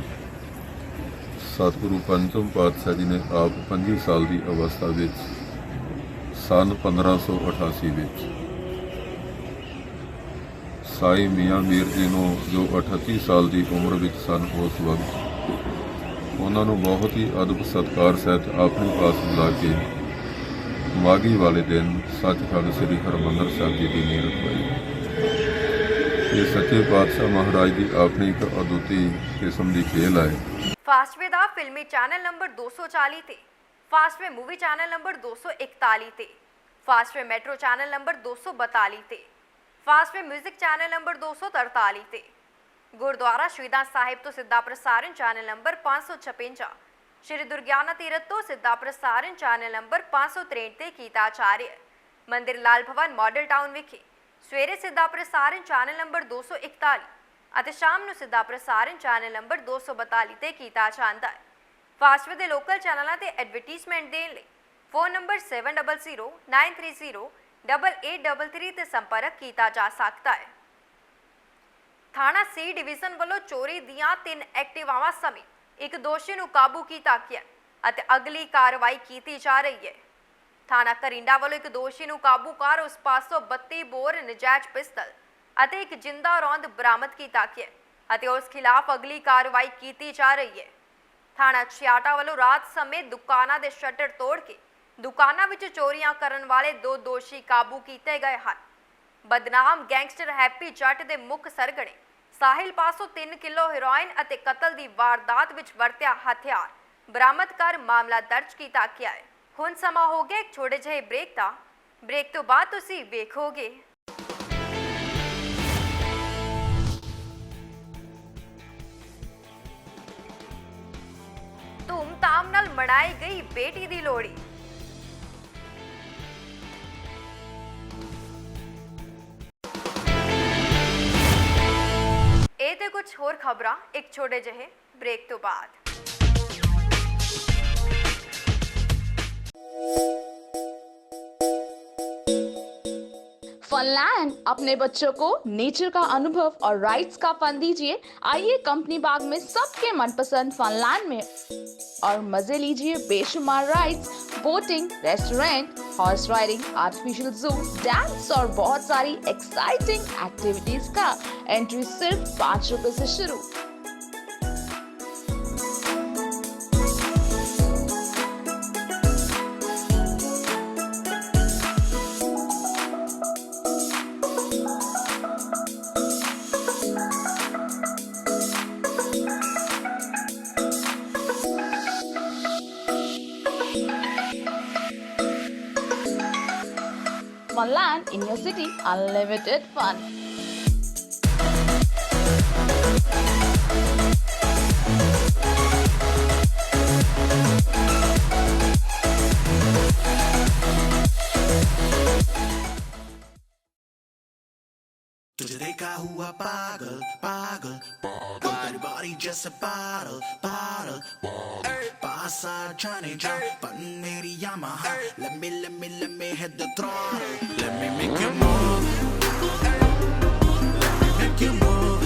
ਸਤਿਗੁਰੂ ਪੰਚਮ ਪਾਤਸ਼ਾਹ ਜੀ ਨੇ ਆਪ 25 ਸਾਲ ਦੀ ਅਵਸਥਾ ਵਿੱਚ, ਸਨ 1588 ਵਿੱਚ ਸਾਈ ਮੀਆਂ ਮੀਰ ਜੀ ਨੂੰ, ਜੋ 38 ਸਾਲ ਦੀ ਉਮਰ ਵਿੱਚ ਸਨ, ਉਸ ਵਕਤ ਉਹਨਾਂ ਨੂੰ ਬਹੁਤ ਹੀ ਅਦਬ ਸਤਕਾਰ ਸਹਿਤ ਆਪਣੇ ਪਾਸ ਬੁਲਾ ਕੇ ਮਾਗੀ ਵਾਲੇ ਦਿਨ ਸੱਚਖੰਡ ਸ੍ਰੀ ਹਰਿਮੰਦਰ ਸਾਹਿਬ ਜੀ ਦੀ ਨੀਂਹ ਰਖਵਾਈ। ਇਹ ਸੱਚੇ ਪਾਤਸ਼ਾਹ ਮਹਾਰਾਜ ਦੀ ਆਪਣੀ ਇੱਕ ਅਦੁੱਤੀ ਕਿਸਮ ਦੀ ਖੇਲ ਹੈ ਫਾਸਟਵੇ ਦਾ ਫਿਲਮੀ ਚੈਨਲ ਨੰਬਰ 240 ਤੇ, ਫਾਸਟਵੇ ਮੂਵੀ ਚੈਨਲ ਨੰਬਰ 241 ਤੇ, ਫਾਸਟਵੇ ਮੈਟਰੋ ਚੈਨਲ ਨੰਬਰ 242 ਤੇ। ਫਾਸਟਵੇ 뮤직 ਚੈਨਲ ਨੰਬਰ 243 ਤੇ ਗੁਰਦੁਆਰਾ ਸ਼ਹੀਦਾਂ ਸਾਹਿਬ ਤੋਂ ਸਿੱਧਾ ਪ੍ਰਸਾਰਣ ਚੈਨਲ ਨੰਬਰ 556 ਸ਼੍ਰੀ ਦੁਰਗਿਆਨਾ ਤੀਰਥ ਤੋਂ ਸਿੱਧਾ ਪ੍ਰਸਾਰਣ ਚੈਨਲ ਨੰਬਰ 563 ਤੇ ਕੀਤਾ ਜਾ ਰਿਹਾ ਹੈ ਮੰਦਿਰ ਲਾਲ ਭਵਨ ਮਾਡਲ ਟਾਊਨ ਵਿਖੇ ਸਵੇਰੇ ਸਿੱਧਾ ਪ੍ਰਸਾਰਣ ਚੈਨਲ ਨੰਬਰ 241 ਅਤੇ ਸ਼ਾਮ ਨੂੰ ਸਿੱਧਾ ਪ੍ਰਸਾਰਣ ਚੈਨਲ ਨੰਬਰ 242 ਤੇ ਕੀਤਾ ਜਾਂਦਾ ਹੈ ਫਾਸਟਵੇ ਦੇ ਲੋਕਲ ਚੈਨਲਾਂ ਤੇ ਐਡਵਰਟਾਈਜ਼ਮੈਂਟ ਦੇਣ ਲਈ ਫੋਨ ਨੰਬਰ 7009308833 ਤੇ ਸੰਪਰਕ ਕੀਤਾ ਜਾ ਸਕਦਾ ਹੈ। ਥਾਣਾ ਸੀ ਡਿਵੀਜ਼ਨ ਵੱਲੋਂ ਚੋਰੀ ਦੀਆਂ ਤਿੰਨ ਐਕਟਿਵਾਵਾਂ ਸਮੇਤ ਇੱਕ ਦੋਸ਼ੀ ਨੂੰ ਕਾਬੂ ਕੀਤਾ ਗਿਆ ਅਤੇ ਅਗਲੀ ਕਾਰਵਾਈ ਕੀਤੀ ਜਾ ਰਹੀ ਹੈ। ਥਾਣਾ ਕਰਿੰਡਾ ਵੱਲੋਂ ਇੱਕ ਦੋਸ਼ੀ ਨੂੰ ਕਾਬੂ ਕਰ ਉਸ ਪਾਸੋਂ 32 ਬੋਰ, ਨਜਾਇਜ਼ ਪਿਸਤਲ ਅਤੇ ਇੱਕ ਜਿੰਦਾ ਰੌਂਦ ਬਰਾਮਦ ਕੀਤਾ ਗਿਆ ਅਤੇ ਉਸ ਖਿਲਾਫ ਅਗਲੀ ਕਾਰਵਾਈ ਕੀਤੀ ਜਾ ਰਹੀ ਹੈ। ਥਾਣਾ ਛਿਆਟਾ ਵੱਲੋਂ ਰਾਤ ਸਮੇਂ ਦੁਕਾਨਾਂ ਦੇ ਸ਼ਟਰ ਤੋੜ ਕੇ ਦੁਕਾਨਾਂ ਵਿੱਚ ਚੋਰੀਆਂ ਕਰਨ ਵਾਲੇ ਦੋ ਦੋਸ਼ੀ ਕਾਬੂ ਕੀਤੇ ਗਏ ਹਨ। ਬਦਨਾਮ ਗੈਂਗਸਟਰ ਹੈਪੀ ਜੱਟ ਦੇ ਮੁੱਖ ਸਰਗਣੇ ਸਾਹਿਲ ਪਾਸੋਂ 3 ਕਿਲੋ ਹੈਰੋਇਨ ਅਤੇ ਕਤਲ ਦੀ ਵਾਰਦਾਤ ਵਿੱਚ ਵਰਤਿਆ ਹਥਿਆਰ। ਬਰਾਮਦ ਕਰ ਮਾਮਲਾ ਦਰਜ ਕੀਤਾ ਗਿਆ ਹੈ। ਹੁਣ ਸਮਾਂ ਹੋ ਗਿਆ ਇੱਕ ਛੋਟੇ ਜਿਹੇ ਬ੍ਰੇਕ ਦਾ। ਬ੍ਰੇਕ ਤੋਂ ਬਾਅਦ ਤੁਸੀਂ ਵੇਖੋਗੇ। ਧੂਮ-ਧਾਮ ਨਾਲ ਮਨਾਈ ਗਈ ਬੇਟੀ ਦੀ ਲੋਹੜੀ। ਇਹ ਤੇ ਕੁਝ ਹੋਰ ਖਬਰਾਂ ਇੱਕ ਛੋਟੇ ਜਿਹੇ ਬ੍ਰੇਕ ਤੋਂ ਬਾਅਦ फनलैंड अपने बच्चों को नेचर का अनुभव और राइड्स का फन दीजिए आइए कंपनी बाग में सबके मनपसंद फनलैंड में और मजे लीजिए बेशुमार rides boating restaurant horse riding artificial zoo dance और बहुत सारी एक्साइटिंग एक्टिविटीज का एंट्री सिर्फ पाँच रुपए से शुरू unlimited fun. Today got who I boggle, boggle, boggle. body, just a bottle. bottle. outside trying to jump But needy Yamaha Let me, let me, let me hit the throne Let me make you move Let me make you move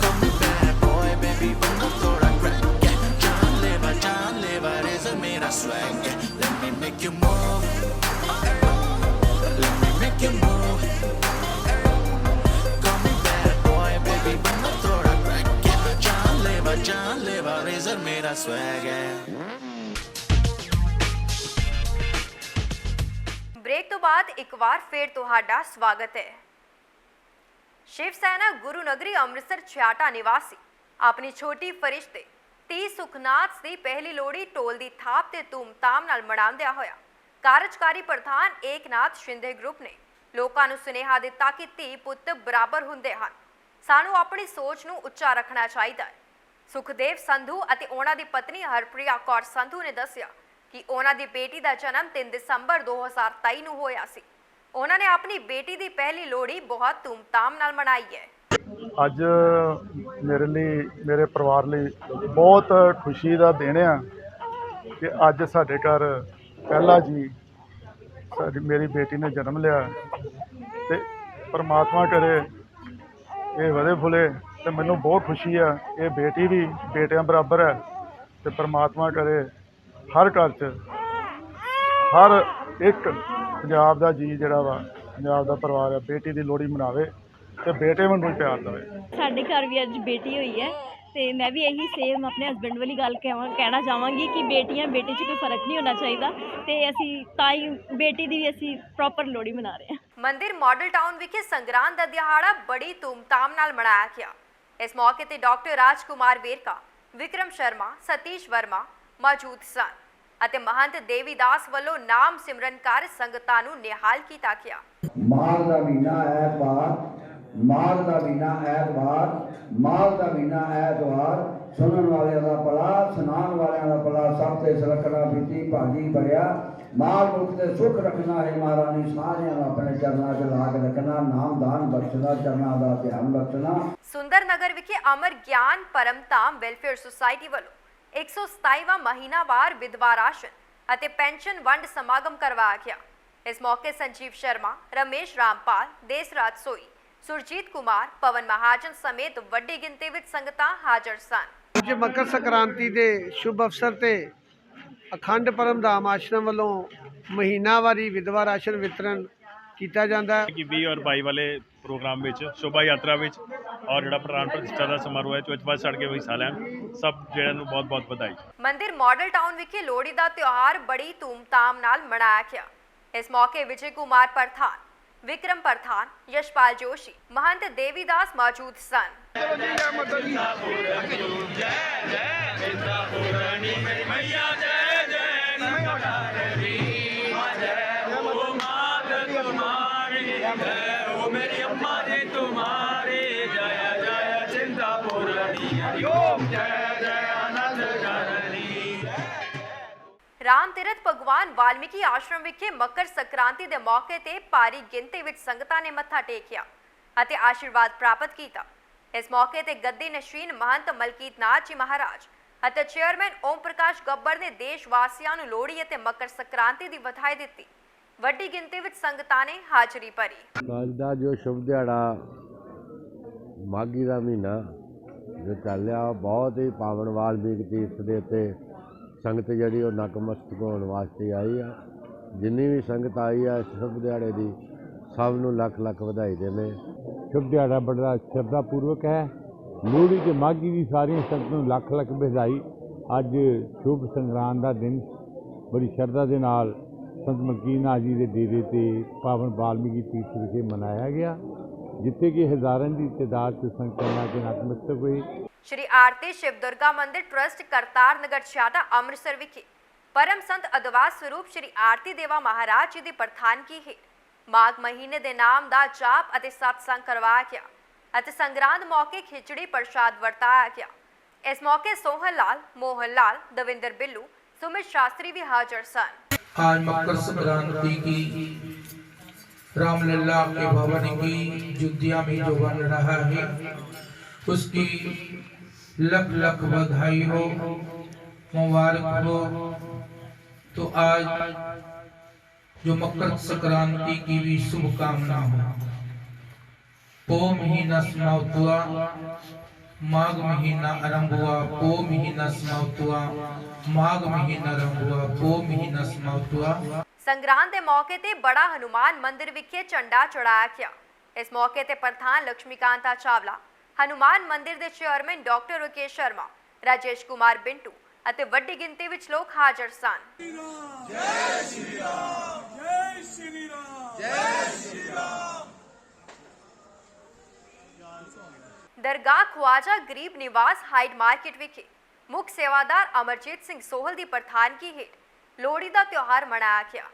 Call me bad boy, baby, when I thought I crack yeah. John Lever, John Lever, is a made of swag yeah. Let me make you move Let me make you move जानलेवा जानलेवा razor मेरा swag है break ਤੋਂ ਬਾਅਦ ਇੱਕ ਵਾਰ ਫੇਰ ਤੁਹਾਡਾ ਸਵਾਗਤ ਹੈ ਸ਼ਿਵ ਸੈਨਾ ਗੁਰੂ ਨਗਰੀ ਅੰਮ੍ਰਿਤਸਰ ਛਿਆਟਾ ਨਿਵਾਸੀ ਆਪਣੀ ਛੋਟੀ ਫਰਿਸ਼ਤੇ ਤੀ ਸੁਖਨਾਥ ਦੀ ਪਹਿਲੀ ਲੋਹੜੀ ਟੋਲ ਦੀ ਥਾਪ ਤੇ ਧੂਮਧਾਮ ਨਾਲ ਮਨਾਉਂਦਿਆਂ ਹੋਇਆ ਕਾਰਜਕਾਰੀ ਪ੍ਰਧਾਨ ਏਕਨਾਥ ਸ਼ਿੰਦੇ ਗਰੁੱਪ ਨੇ ਲੋਕਾਂ ਨੂੰ ਸੁਨੇਹਾ ਦਿੱਤਾ ਕਿ ਧੀ ਪੁੱਤ ਬਰਾਬਰ ਹੁੰਦੇ ਹਨ ਸਾਨੂੰ ਆਪਣੀ ਸੋਚ ਨੂੰ ਉੱਚਾ ਰੱਖਣਾ ਚਾਹੀਦਾ ਹੈ ਸੁਖਦੇਵ ਸੰਧੂ ਅਤੇ ਉਹਨਾਂ ਦੀ ਪਤਨੀ ਹਰਪ੍ਰਿਆ ਕੌਰ ਸੰਧੂ ਨੇ ਦੱਸਿਆ ਕਿ ਉਹਨਾਂ ਦੀ ਬੇਟੀ ਦਾ ਜਨਮ 3 ਦਸੰਬਰ 2023 ਨੂੰ ਹੋਇਆ ਸੀ। ਉਹਨਾਂ ਨੇ ਆਪਣੀ ਬੇਟੀ ਦੀ ਪਹਿਲੀ ਲੋਹੜੀ ਬਹੁਤ ਧੂਮਧਾਮ ਨਾਲ ਮਨਾਈ ਹੈ। ਅੱਜ ਮੇਰੇ ਲਈ, ਮੇਰੇ ਪਰਿਵਾਰ ਲਈ ਬਹੁਤ ਖੁਸ਼ੀ ਦਾ ਦਿਨ ਆ ਕਿ ਅੱਜ ਸਾਡੇ ਘਰ ਪਹਿਲਾ ਜੀ ਸਾਡੀ, ਮੇਰੀ ਬੇਟੀ ਨੇ ਜਨਮ ਲਿਆ ਤੇ ਪਰਮਾਤਮਾ ਕਰੇ, ਇਹ ਵਧੇ ਫੁਲੇ। ਤੇ ਮੈਨੂੰ ਬਹੁਤ ਖੁਸ਼ੀ ਆ ਇਹ ਬੇਟੀ ਵੀ ਬੇਟਿਆਂ ਬਰਾਬਰ ਹੈ ਤੇ ਪਰਮਾਤਮਾ ਕਰੇ ਹਰ ਘਰ 'ਚ ਹਰ ਇੱਕ ਪੰਜਾਬ ਦਾ ਜੀ ਜਿਹੜਾ ਵਾ ਪੰਜਾਬ ਦਾ ਪਰਿਵਾਰ ਆ ਬੇਟੀ ਦੀ ਲੋਹੜੀ ਮਨਾਵੇ ਤੇ ਬੇਟੇ ਹੀ ਪਿਆਰ ਦੇਵੇ। ਸਾਡੇ ਘਰ ਵੀ ਅੱਜ ਬੇਟੀ ਹੋਈ ਹੈ ਤੇ ਮੈਂ ਵੀ ਇਹੀ ਸੇਮ ਆਪਣੇ ਹਸਬੰਡ ਵਾਲੀ ਗੱਲ ਕਹਾਂ ਕਹਿਣਾ ਚਾਹਾਂਗੀ ਕਿ ਬੇਟੀਆਂ ਬੇਟੇ 'ਚ ਕੋਈ ਫ਼ਰਕ ਨਹੀਂ ਹੋਣਾ ਚਾਹੀਦਾ ਤੇ ਅਸੀਂ ਤਾਂ ਹੀ ਬੇਟੀ ਦੀ ਵੀ ਅਸੀਂ ਪ੍ਰੋਪਰ ਲੋਹੜੀ ਮਨਾ ਰਹੇ ਹਾਂ। ਮੰਦਿਰ ਮਾਡਲ ਟਾਊਨ ਵਿਖੇ ਸੰਗਰਾਂਦ ਦਾ ਦਿਹਾੜਾ ਬੜੀ ਧੂਮਧਾਮ ਨਾਲ ਮਨਾਇਆ ਗਿਆ। ਇਸ ਮੌਕੇ ਤੇ ਡਾਕਟਰ ਰਾਜਕੁਮਾਰ ਵੇਰਕਾ, ਵਿਕਰਮ ਸ਼ਰਮਾ, ਸਤੀਸ਼ ਵਰਮਾ ਮੌਜੂਦ ਸਨ ਅਤੇ ਮਹੰਤ ਦੇਵੀਦਾਸ ਵੱਲੋਂ ਨਾਮ ਸਿਮਰਨ ਕਰ ਸੰਗਤਾਂ ਨੂੰ ਨਿਹਾਲ ਕੀਤਾ ਗਿਆ। ਮਾਘ ਦਾ ਮਹੀਨਾ ਐਤਵਾਰ ਮਾਘ ਦਾ ਮਹੀਨਾ ਐਤਵਾਰ ਮਾਘ ਦਾ ਮਹੀਨਾ ਐਤਵਾਰ, ਸੁਣਨ ਵਾਲਿਆਂ ਦਾ ਭਲਾ, ਸੁਣਾਉਣ ਵਾਲਿਆਂ ਦਾ ਭਲਾ, ਸਭ ਤੇ ਸਲਕਣਾ ਬੀਤੀ ਭਾਗੀ ਭਰਿਆ। ਮਾਲ ਮੁਖ ਤੇ ਸੁਖ ਰੱਖਣਾ ਹੈ ਮਹਾਰਾਣੀ ਸਾਰਿਆਂ ਨੂੰ ਆਪਣੇ ਚਰਨਾਂ 'ਚ ਲਾ ਕੇ ਰੱਖਣਾ ਨਾਮ ਦਾਨ ਬਖਸ਼ਣਾ ਚਰਨਾਂ ਦਾ ਧਿਆਨ ਬਖਸ਼ਣਾ ਸੁੰਦਰ ਨਗਰ ਵਿਖੇ ਅਮਰ ਗਿਆਨ ਪਰਮਤਾਮ ਵੈਲਫੇਅਰ ਸੁਸਾਇਟੀ ਵੱਲੋਂ 127ਵਾਂ ਮਹੀਨਾਵਾਰ ਵਿਧਵਾ ਰਾਸ਼ਨ ਅਤੇ ਪੈਨਸ਼ਨ ਵੰਡ ਸਮਾਗਮ ਕਰਵਾਇਆ ਗਿਆ ਇਸ ਮੌਕੇ ਸੰਜੀਵ ਸ਼ਰਮਾ ਰਮੇਸ਼ ਰਾਮਪਾਲ ਦੇਸਰਾਜ ਸੋਈ ਸੁਰਜੀਤ ਕੁਮਾਰ ਪਵਨ ਮਹਾਜਨ ਸਮੇਤ ਵੱਡੀ ਗਿਣਤੀ ਵਿੱਚ ਸੰਗਤਾਂ ਹਾਜ਼ਰ ਸਨ। ਅੱਜ ਮਕਰ ਸੰਕ੍ਰਾਂਤੀ ਦੇ ਸ਼ੁਭ ਅਵਸਰ ਤੇ ਅਖੰਡ ਪਰਮਧਾਮ ਆਸ਼ਰਮ ਵੱਲੋਂ ਮਹੀਨਾਵਾਰੀ ਵਿਧਵਾ ਰਾਸ਼ਨ ਵਿਤਰਨ ਕੀਤਾ ਜਾਂਦਾ ਹੈ ਕਿ 20 ਔਰ 22 ਵਾਲੇ ਪ੍ਰੋਗਰਾਮ ਵਿੱਚ ਸ਼ੋਭਾ ਯਾਤਰਾ ਵਿੱਚ ਔਰ ਜਿਹੜਾ ਪ੍ਰਾਣ ਪ੍ਰਤਿਸ਼ਠਾ ਦਾ ਸਮਾਰੋਹ ਹੈ ਚ ਵੱਧ ਚੜ੍ਹ ਕੇ ਹਿੱਸਾ ਲੈਣ ਸਭ ਜਿਹੜਿਆਂ ਨੂੰ ਬਹੁਤ ਬਹੁਤ ਵਧਾਈ ਮੰਦਿਰ ਮਾਡਲ ਟਾਊਨ ਵਿਖੇ ਲੋਹੜੀ ਦਾ ਤਿਉਹਾਰ ਬੜੀ ਧੂਮਧਾਮ ਨਾਲ ਮਨਾਇਆ ਗਿਆ ਇਸ ਮੌਕੇ ਵਿਜੇ ਕੁਮਾਰ ਪ੍ਰਧਾਨ ਵਿਕਰਮ ਪ੍ਰਧਾਨ ਯਸ਼ਪਾਲ ਜੋਸ਼ੀ ਮਹੰਤ ਦੇਵੀਦਾਸ ਮੌਜੂਦ ਸਨ ਮੇਰੀ ਰਾਮ ਤੀਰਥ ਭਗਵਾਨ ਵਾਲਮੀਕੀ ਆਸ਼ਰਮ ਵਿਖੇ ਮਕਰ ਸੰਕ੍ਰਾਂਤੀ ਦੇ ਮੌਕੇ ਤੇ ਭਾਰੀ ਗਿਣਤੀ ਵਿੱਚ ਸੰਗਤਾਂ ਨੇ ਮੱਥਾ ਟੇਕਿਆ ਅਤੇ ਆਸ਼ੀਰਵਾਦ ਪ੍ਰਾਪਤ ਕੀਤਾ। ਇਸ ਮੌਕੇ ਤੇ ਗੱਦੀ ਨਸ਼ੀਨ ਮਹੰਤ ਮਲਕੀਤ ਨਾਥ ਜੀ ਮਹਾਰਾਜ ਅਤੇ ਚੇਅਰਮੈਨ ਓਮ ਪ੍ਰਕਾਸ਼ ਗੱਬਰ ਨੇ ਦੇਸ਼ ਵਾਸੀਆਂ ਨੂੰ ਲੋਹੜੀ ਅਤੇ ਮਕਰ ਸੰਕ੍ਰਾਂਤੀ ਦੀ ਵਧਾਈ ਦਿੱਤੀ। ਵੱਡੀ ਗਿਣਤੀ ਵਿੱਚ ਸੰਗਤਾਂ ਨੇ ਹਾਜ਼ਰੀ ਭਰੀ। ਅੱਜ ਦਾ ਜੋ ਸ਼ੁਭ ਦਿਹਾੜਾ, ਮਾਘੀ ਦਾ ਮਹੀਨਾ ਜੋ ਚੱਲਿਆ ਬਹੁਤ ਹੀ ਪਾਵਨ ਵਾਲਮੀਕ ਤੀਰਥ ਦੇ ਉੱਤੇ ਸੰਗਤ ਜਿਹੜੀ ਉਹ ਨਕਮਸਤਕ ਹੋਣ ਵਾਸਤੇ ਆਈ ਆ। ਜਿੰਨੀ ਵੀ ਸੰਗਤ ਆਈ ਆ, ਸ਼ੁਭ ਦਿਹਾੜੇ ਦੀ ਸਭ ਨੂੰ ਲੱਖ ਲੱਖ ਵਧਾਈ ਦੇਵੇ। ਸ਼ੁਭ ਦਿਹਾੜਾ ਬੜਾ ਸ਼ਰਧਾ ਪੂਰਵਕ ਹੈ। ਲੋਹੜੀ ਤੇ ਮਾਘੀ ਦੀ ਸਾਰੀਆਂ ਸੰਗਤਾਂ ਨੂੰ ਲੱਖ ਲੱਖ ਵਧਾਈ। ਅੱਜ ਸ਼ੁਭ ਸੰਗਰਾਂਦ ਦਾ ਦਿਨ, ਬੜੀ ਸ਼ਰਧਾ ਦੇ ਨਾਲ ਸੰਤ ਮਲਕੀਨਾਥ ਜੀ ਦੇ ਡੇਰੇ ਤੇ ਪਾਵਨ ਵਾਲਮੀਕੀ ਤੀਰਥ ਵਿਖੇ ਮਨਾਇਆ ਗਿਆ, ਜਿੱਥੇ ਕਿ ਹਜ਼ਾਰਾਂ ਦੀ ਤਾਦਾਦ 'ਚ ਸੰਗਤਾਂ ਆ ਕੇ ਨਤਮਸਤਕ ਹੋਈ। ਸ਼੍ਰੀ ਆਰਤੀ ਸ਼ਿਵ ਦੁਰਗਾ ਮੰਦਿਰ ਟਰਸਟ ਕਰਤਾਰ ਨਗਰ ਛਾਟਾ ਅੰਮ੍ਰਿਤਸਰ ਵਿਖੇ ਪਰਮ ਸੰਤ ਅਦਵਾਸ ਸਰੂਪ ਸ਼੍ਰੀ ਆਰਤੀ ਦੇਵਾ ਮਹਾਰਾਜ ਜੀ ਦੀ ਪ੍ਰਧਾਨਗੀ ਹੇਠ ਮਾਘ ਮਹੀਨੇ ਦੇ ਨਾਮ ਦਾ ਜਾਪ ਅਤੇ ਸਤਸੰਗ ਕਰਵਾਇਆ ਗਿਆ ਅਤੇ ਸੰਗਰਾਂਦ ਮੌਕੇ ਖਿਚੜੀ ਪ੍ਰਸ਼ਾਦ ਵਰਤਾਇਆ ਗਿਆ ਇਸ ਮੌਕੇ ਸੋਹਨ ਲਾਲ ਮੋਹਨ ਲਾਲ ਦਵਿੰਦਰ ਬਿੱਲੂ ਸੁਮਿਤ ਸ਼ਾਸਤਰੀ ਵੀ ਹਾਜ਼ਰ ਸਨ आज मकर संक्रांति की रामलला के भवन की अयोध्या में जो बन रहा है उसकी लख लख बधाई हो मुबारक हो तो आज जो मकर संक्रांति की भी शुभकामना हो पो महीना समाप्त हुआ माघ महीना आरंभ हुआ पो महीना समाप्त हुआ माघ महीना आरंभ हुआ पो महीना समाप्त हुआ ਸੰਗਰਾਂਦ ਦੇ ਮੌਕੇ ਤੇ ਬੜਾ ਹਨੂਮਾਨ ਮੰਦਿਰ ਵਿਖੇ ਝੰਡਾ ਚੜਾਇਆ ਗਿਆ ਇਸ ਮੌਕੇ ਤੇ ਪ੍ਰਧਾਨ ਲక్ష్ਮੀਕਾਂਤਾ ਚਾਵਲਾ ਹਨੂਮਾਨ ਮੰਦਿਰ ਦੇ ਚੇਅਰਮੈਨ ਡਾਕਟਰ ਰਕੇਸ਼ ਸ਼ਰਮਾ ਰਾਜੇਸ਼ ਕੁਮਾਰ ਬਿੰਟੂ ਅਤੇ ਵੱਡੀ ਗਿਣਤੀ ਵਿੱਚ ਲੋਕ ਹਾਜ਼ਰ ਸਨ। ਜੈ ਸ਼੍ਰੀ ਰਾਮ ਜੈ ਸ਼੍ਰੀ ਰਾਮ ਜੈ ਸ਼੍ਰੀ ਰਾਮ ਦਰਗਾਹ ਖਵਾਜਾ ਗਰੀਬ ਨਿਵਾਸ ਹਾਈਡ ਮਾਰਕੀਟ ਵਿਖੇ ਮੁੱਖ ਸੇਵਾਦਾਰ ਅਮਰਜੀਤ ਸਿੰਘ ਸੋਹਲ ਦੀ ਪ੍ਰਧਾਨਗੀ ਹੇਠ ਲੋਹੜੀ ਦਾ ਤਿਉਹਾਰ ਮਨਾਇਆ ਗਿਆ।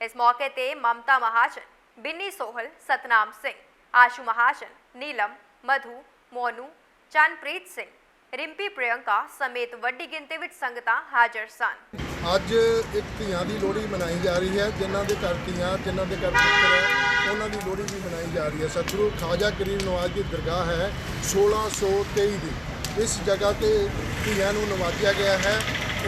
ਇਸ ਮੌਕੇ ਤੇ ਮਮਤਾ ਮਹਾਜਨ ਬਿੰਨੀ ਸੋਹਲ ਸਤਨਾਮ ਸਿੰਘ ਆਸ਼ੂ ਮਹਾਜਨ ਨੀਲਮ ਮਧੂ ਮੋਨੂ, ਚੰਨਪ੍ਰੀਤ ਸਿੰਘ, ਰਿੰਪੀ, ਪ੍ਰਿਯੰਕਾ ਸਮੇਤ ਵੱਡੀ ਗਿਣਤੀ ਵਿੱਚ ਸੰਗਤਾਂ ਹਾਜ਼ਰ ਸਨ। ਅੱਜ ਇੱਕ ਧੀਆਂ ਦੀ ਲੋਹੜੀ ਮਨਾਈ ਜਾ ਰਹੀ ਹੈ, ਜਿਨ੍ਹਾਂ ਦੇ ਘਰ ਧੀਆਂ, ਜਿਨ੍ਹਾਂ ਦੇ ਘਰ ਪੁੱਤਰ ਹੈ, ਉਹਨਾਂ ਦੀ ਲੋਹੜੀ ਵੀ ਮਨਾਈ ਜਾ ਰਹੀ ਹੈ। ਸਤਿਗੁਰੂ ਖਾਜਾ ਕਰੀਮ ਨਵਾਜ਼ ਦੀ ਦਰਗਾਹ ਹੈ 1623 ਦੀ। ਇਸ ਜਗ੍ਹਾ ਤੇ ਧੀਆਂ ਨੂੰ ਨਵਾਜਿਆ ਗਿਆ ਹੈ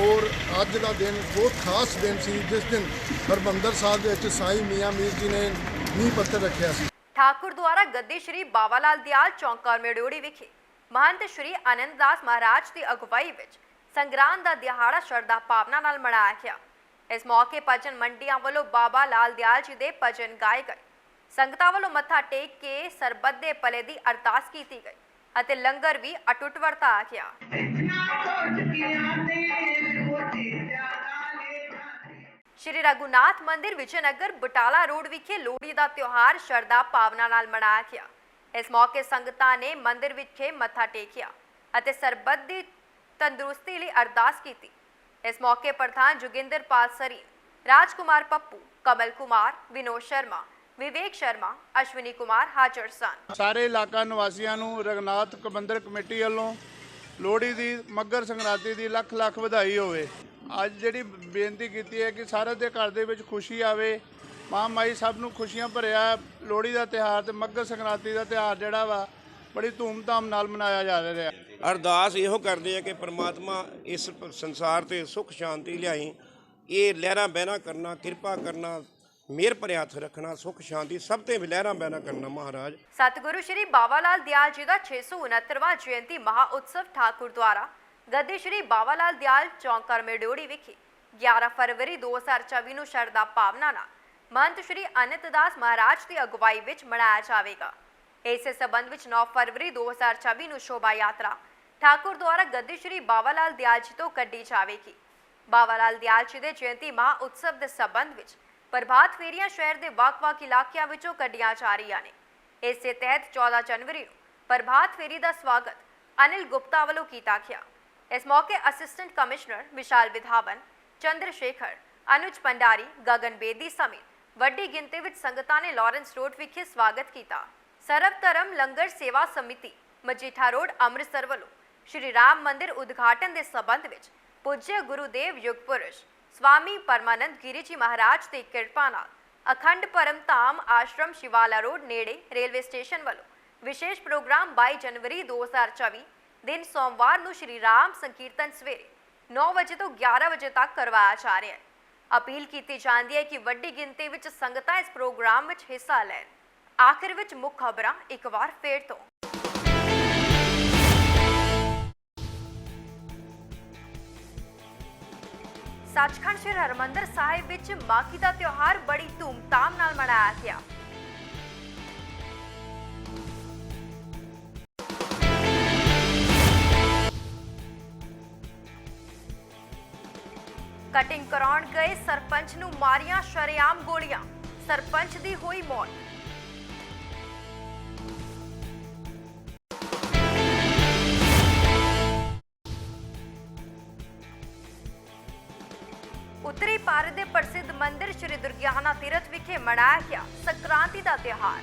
ਔਰ ਅੱਜ ਦਾ ਦਿਨ ਬਹੁਤ ਖਾਸ ਦਿਨ ਸੀ, ਜਿਸ ਦਿਨ ਹਰਮੰਦਰ ਸਾਹਿਬ ਦੇ ਵਿੱਚ ਸਾਈਂ ਮੀਆਂ ਮੀਰ ਜੀ ਨੇ ਨੀਂਹ ਪੱਥਰ ਰੱਖਿਆ ਸੀ। ਠਾਕੁਰ ਦੁਆਰਾ ਗੱਦੀ ਸ਼੍ਰੀ ਬਾਵਾ ਲਾਲ ਦਿਆਲ ਚੌਂਕਰ ਮੇੜੋੜੀ ਵਿਖੇ ਮਹੰਤ ਸ਼੍ਰੀ ਆਨੰਦ ਮਹਾਰਾਜ ਦੀ ਅਗਵਾਈ ਵਿੱਚ ਸੰਗਰਾਂਦ ਦਾ ਦਿਹਾੜਾ ਸ਼ਰਧਾ ਭਾਵਨਾ ਨਾਲ ਮਨਾਇਆ ਗਿਆ ਇਸ ਮੌਕੇ ਭਜਨ ਮੰਡੀਆਂ ਵੱਲੋਂ ਬਾਬਾ ਲਾਲ ਦਿਆਲ ਜੀ ਦੇ ਭਜਨ ਗਾਏ ਗਏ ਸੰਗਤਾਂ ਵੱਲੋਂ ਮੱਥਾ ਟੇਕ ਕੇ ਸਰਬੱਤ ਦੇ ਭਲੇ ਦੀ ਅਰਦਾਸ ਕੀਤੀ ਗਈ ਅਤੇ ਲੰਗਰ ਵੀ ਅਟੁੱਟ ਵਰਤਾਇਆ ਗਿਆ ਸ਼੍ਰੀ ਰਘੁਨਾਥ ਮੰਦਿਰ ਵਿਜੇਨਗਰ ਬਟਾਲਾ ਰੋਡ ਵਿਖੇ ਲੋਹੜੀ ਦਾ ਤਿਉਹਾਰ ਸ਼ਰਧਾ ਭਾਵਨਾ ਨਾਲ ਮਨਾਇਆ ਗਿਆ। ਇਸ ਮੌਕੇ ਸੰਗਤਾਂ ਨੇ ਮੰਦਿਰ ਵਿਖੇ ਮੱਥਾ ਟੇਕਿਆ ਅਤੇ ਸਰਬੱਤ ਦੀ ਤੰਦਰੁਸਤੀ ਲਈ ਅਰਦਾਸ ਕੀਤੀ। ਇਸ ਮੌਕੇ ਪ੍ਰਧਾਨ ਜੋਗਿੰਦਰ ਸਰੀ, ਰਾਜਕੁਮਾਰ ਪੱਪੂ, ਕਮਲ ਕੁਮਾਰ, ਵਿਨੋਦ ਸ਼ਰਮਾ, ਵਿਵੇਕ ਸ਼ਰਮਾ, ਅਸ਼ਵਨੀ ਕੁਮਾਰ ਹਾਜ਼ਰ ਸਨ। ਸਾਰੇ ਇਲਾਕਾ ਨਿਵਾਸੀਆਂ ਨੂੰ ਰਗਨਾਥ ਕਬੰਦਰ ਕਮੇਟੀ ਵੱਲੋਂ ਲੋਹੜੀ ਦੀ, ਮੱਗਰ ਸੰਗਰਾਂਤੀ ਦੀ ਲੱਖ ਲੱਖ ਵਧਾਈ ਹੋਵੇ। ਅੱਜ ਜਿਹੜੀ ਬੇਨਤੀ ਕੀਤੀ ਹੈ ਕਿ ਸਾਰਿਆਂ ਦੇ ਘਰ ਦੇ ਵਿੱਚ ਖੁਸ਼ੀ ਆਵੇ। ਮਾਂ ਮਾਈ ਸਭ ਨੂੰ ਖੁਸ਼ੀਆਂ ਭਰਿਆ ਲੋਹੜੀ ਦਾ ਤਿਉਹਾਰ ਤੇ ਮੱਗਰ ਸੰਗਰਾਂਤੀ ਦਾ ਤਿਉਹਾਰ ਜਿਹੜਾ ਵਾ ਬੜੀ ਧੂਮਧਾਮ ਨਾਲ ਮਨਾਇਆ ਜਾ ਰਿਹਾ ਅਰਦਾਸ ਇਹੋ ਕਰਦੇ ਆ ਕਿ ਪ੍ਰਮਾਤਮਾ ਇਸ ਸੰਸਾਰ ਤੇ ਸੁਖ ਸ਼ਾਂਤੀ ਲਿਆਈ। ਇਹ ਲਹਿਰਾਂ ਬਹਿਣਾ ਕਰਨਾ ਕਿਰਪਾ ਕਰਨਾ ਮਿਹਰ ਭਰਿਆ ਹੱਥ ਰੱਖਣਾ ਸੁਖ ਸ਼ਾਂਤੀ ਸਭ ਤੇ ਲਹਿਰਾਂ ਬਹਿਣਾ ਕਰਨਾ ਮਹਾਰਾਜ। ਸਤਿਗੁਰੂ ਸ਼੍ਰੀ ਬਾਵਾ ਲਾਲ ਦਿਆਲ ਜੀ ਦਾ 669ਵਾਂ ਜਯੰਤੀ ਮਹਾ ਉਤਸਵ ਠਾਕੁਰ ਦੁਆਰਾ ਗੱਦੀ ਸ਼੍ਰੀ ਬਾਵਾ ਲਾਲ ਦਿਆਲ ਚੌਂਕਰ ਮੇੜੋੜੀ ਵਿਖੇ 11 ਫਰਵਰੀ 2024 ਨੂੰ ਸ਼ਰਧਾ ਭਾਵਨਾ ਨਾਲ ਮੰਤ ਸ਼੍ਰੀ ਅਨੰਤ ਦਾਸ ਮਹਾਰਾਜ ਦੀ ਅਗਵਾਈ ਵਿੱਚ ਮਨਾਇਆ ਜਾਵੇਗਾ। ਇਸੇ ਸਬੰਧ ਵਿੱਚ 9 ਫਰਵਰੀ 2024 ਨੂੰ ਸ਼ੋਭਾ ਯਾਤਰਾ ਠਾਕੁਰ ਦੁਆਰਾ ਗੱਦੀ ਸ਼੍ਰੀ ਬਾਵਾ ਲਾਲ ਦਿਆਲ ਜੀ ਤੋਂ ਕੱਢੀ ਜਾਵੇਗੀ। ਬਾਬਾ ਲਾਲ ਦਿਆਲ ਜੀ ਦੇ ਜਯੰਤੀ ਮਹਾ ਉਤਸਵ ਦੇ ਸਬੰਧ ਵਿੱਚ ਪ੍ਰਭਾਤ ਫੇਰੀਆਂ ਸ਼ਹਿਰ ਦੇ ਵੱਖ-ਵੱਖ ਇਲਾਕਿਆਂ ਵਿੱਚੋਂ ਕੱਢੀਆਂ ਜਾ ਰਹੀਆਂ ਨੇ। ਇਸੇ ਤਹਿਤ 14 ਜਨਵਰੀ ਨੂੰ ਪ੍ਰਭਾਤ ਫੇਰੀ ਦਾ ਸਵਾਗਤ ਅਨਿਲ ਗੁਪਤਾ ਵੱਲੋਂ ਕੀਤਾ ਗਿਆ। ਇਸ ਮੌਕੇ ਅਸਿਸਟੈਂਟ ਕਮਿਸ਼ਨਰ ਵਿਸ਼ਾਲ ਵਿਧਾਵਨ ਚੰਦਰ ਸ਼ੇਖਰ ਅਨੁਜ ਪੰਡਾਰੀ ਗਗਨ ਬੇਦੀ ਸਮੇਤ ਵੱਡੀ ਗਿਣਤੀ ਵਿੱਚ ਸੰਗਤਾਂ ਨੇ ਲਾਰੈਂਸ ਰੋਡ ਵਿਖੇ ਸਵਾਗਤ ਕੀਤਾ। ਸਰਬ ਧਰਮ ਲੰਗਰ ਸੇਵਾ ਸਮਿਤੀ, ਮਜੀਠਾ ਰੋਡ, ਅੰਮ੍ਰਿਤਸਰ ਵੱਲੋਂ ਸ਼੍ਰੀ ਰਾਮ ਮੰਦਿਰ ਉਦਘਾਟਨ ਦੇ ਸਬੰਧ ਵਿੱਚ ਪੂਜਯ ਗੁਰੂਦੇਵ ਯੁਗ ਪੁਰਸ਼ ਸਵਾਮੀ ਪਰਮਾਨੰਦ ਗਿਰੀ ਜੀ ਮਹਾਰਾਜ ਦੀ ਕਿਰਪਾ ਨਾਲ ਅਖੰਡ ਪਰਮ ਧਾਮ ਆਸ਼ਰਮ ਸ਼ਿਵਾਲਾ ਰੋਡ ਨੇੜੇ ਰੇਲਵੇ ਸਟੇਸ਼ਨ ਵੱਲੋਂ ਵਿਸ਼ੇਸ਼ ਪ੍ਰੋਗਰਾਮ 22 ਜਨਵਰੀ 2024 ਦਿਨ ਸੋਮਵਾਰ ਨੂੰ ਸ਼੍ਰੀ ਰਾਮ ਸੰਕੀਰਤਨ ਸਵੇਰੇ 9 ਵਜੇ ਤੋਂ 11 ਵਜੇ ਤੱਕ ਕਰਵਾਇਆ ਜਾ ਰਿਹਾ ਹੈ ਅਪੀਲ ਕੀਤੀ ਜਾਂਦੀ ਹੈ ਕਿ ਵੱਡੀ ਗਿਣਤੀ ਵਿੱਚ ਸੰਗਤਾਂ ਇਸ ਪ੍ਰੋਗਰਾਮ ਵਿੱਚ ਹਿੱਸਾ ਲੈਣ ਆਖਿਰ ਵਿੱਚ ਮੁੱਖ ਖਬਰਾਂ ਇੱਕ ਵਾਰ ਫੇਰ ਤੋਂ ਸੱਚਖੰਡ ਸ਼੍ਰੀ ਹਰਮੰਦਰ ਸਾਹਿਬ ਵਿੱਚ ਮਾਘੀ ਦਾ ਤਿਉਹਾਰ ਬੜੀ ਧੂਮਧਾਮ ਨਾਲ ਮਨਾਇਆ ਗਿਆ ਕਟਿੰਗ ਕਰਾਉਣ ਗਏ ਸਰਪੰਚ ਨੂੰ ਮਾਰੀਆਂ ਸ਼ਰੇਆਮ ਗੋਲੀਆਂ। ਸਰਪੰਚ ਦੀ ਹੋਈ ਮੌਤ। ਉੱਤਰੀ ਭਾਰਤ ਦੇ ਪ੍ਰਸਿੱਧ ਮੰਦਿਰ ਸ਼੍ਰੀ ਦੁਰਗਿਆਨਾ ਤੀਰਥ ਵਿਖੇ ਮਨਾਇਆ ਗਿਆ ਸੰਕ੍ਰਾਂਤੀ ਦਾ ਤਿਉਹਾਰ।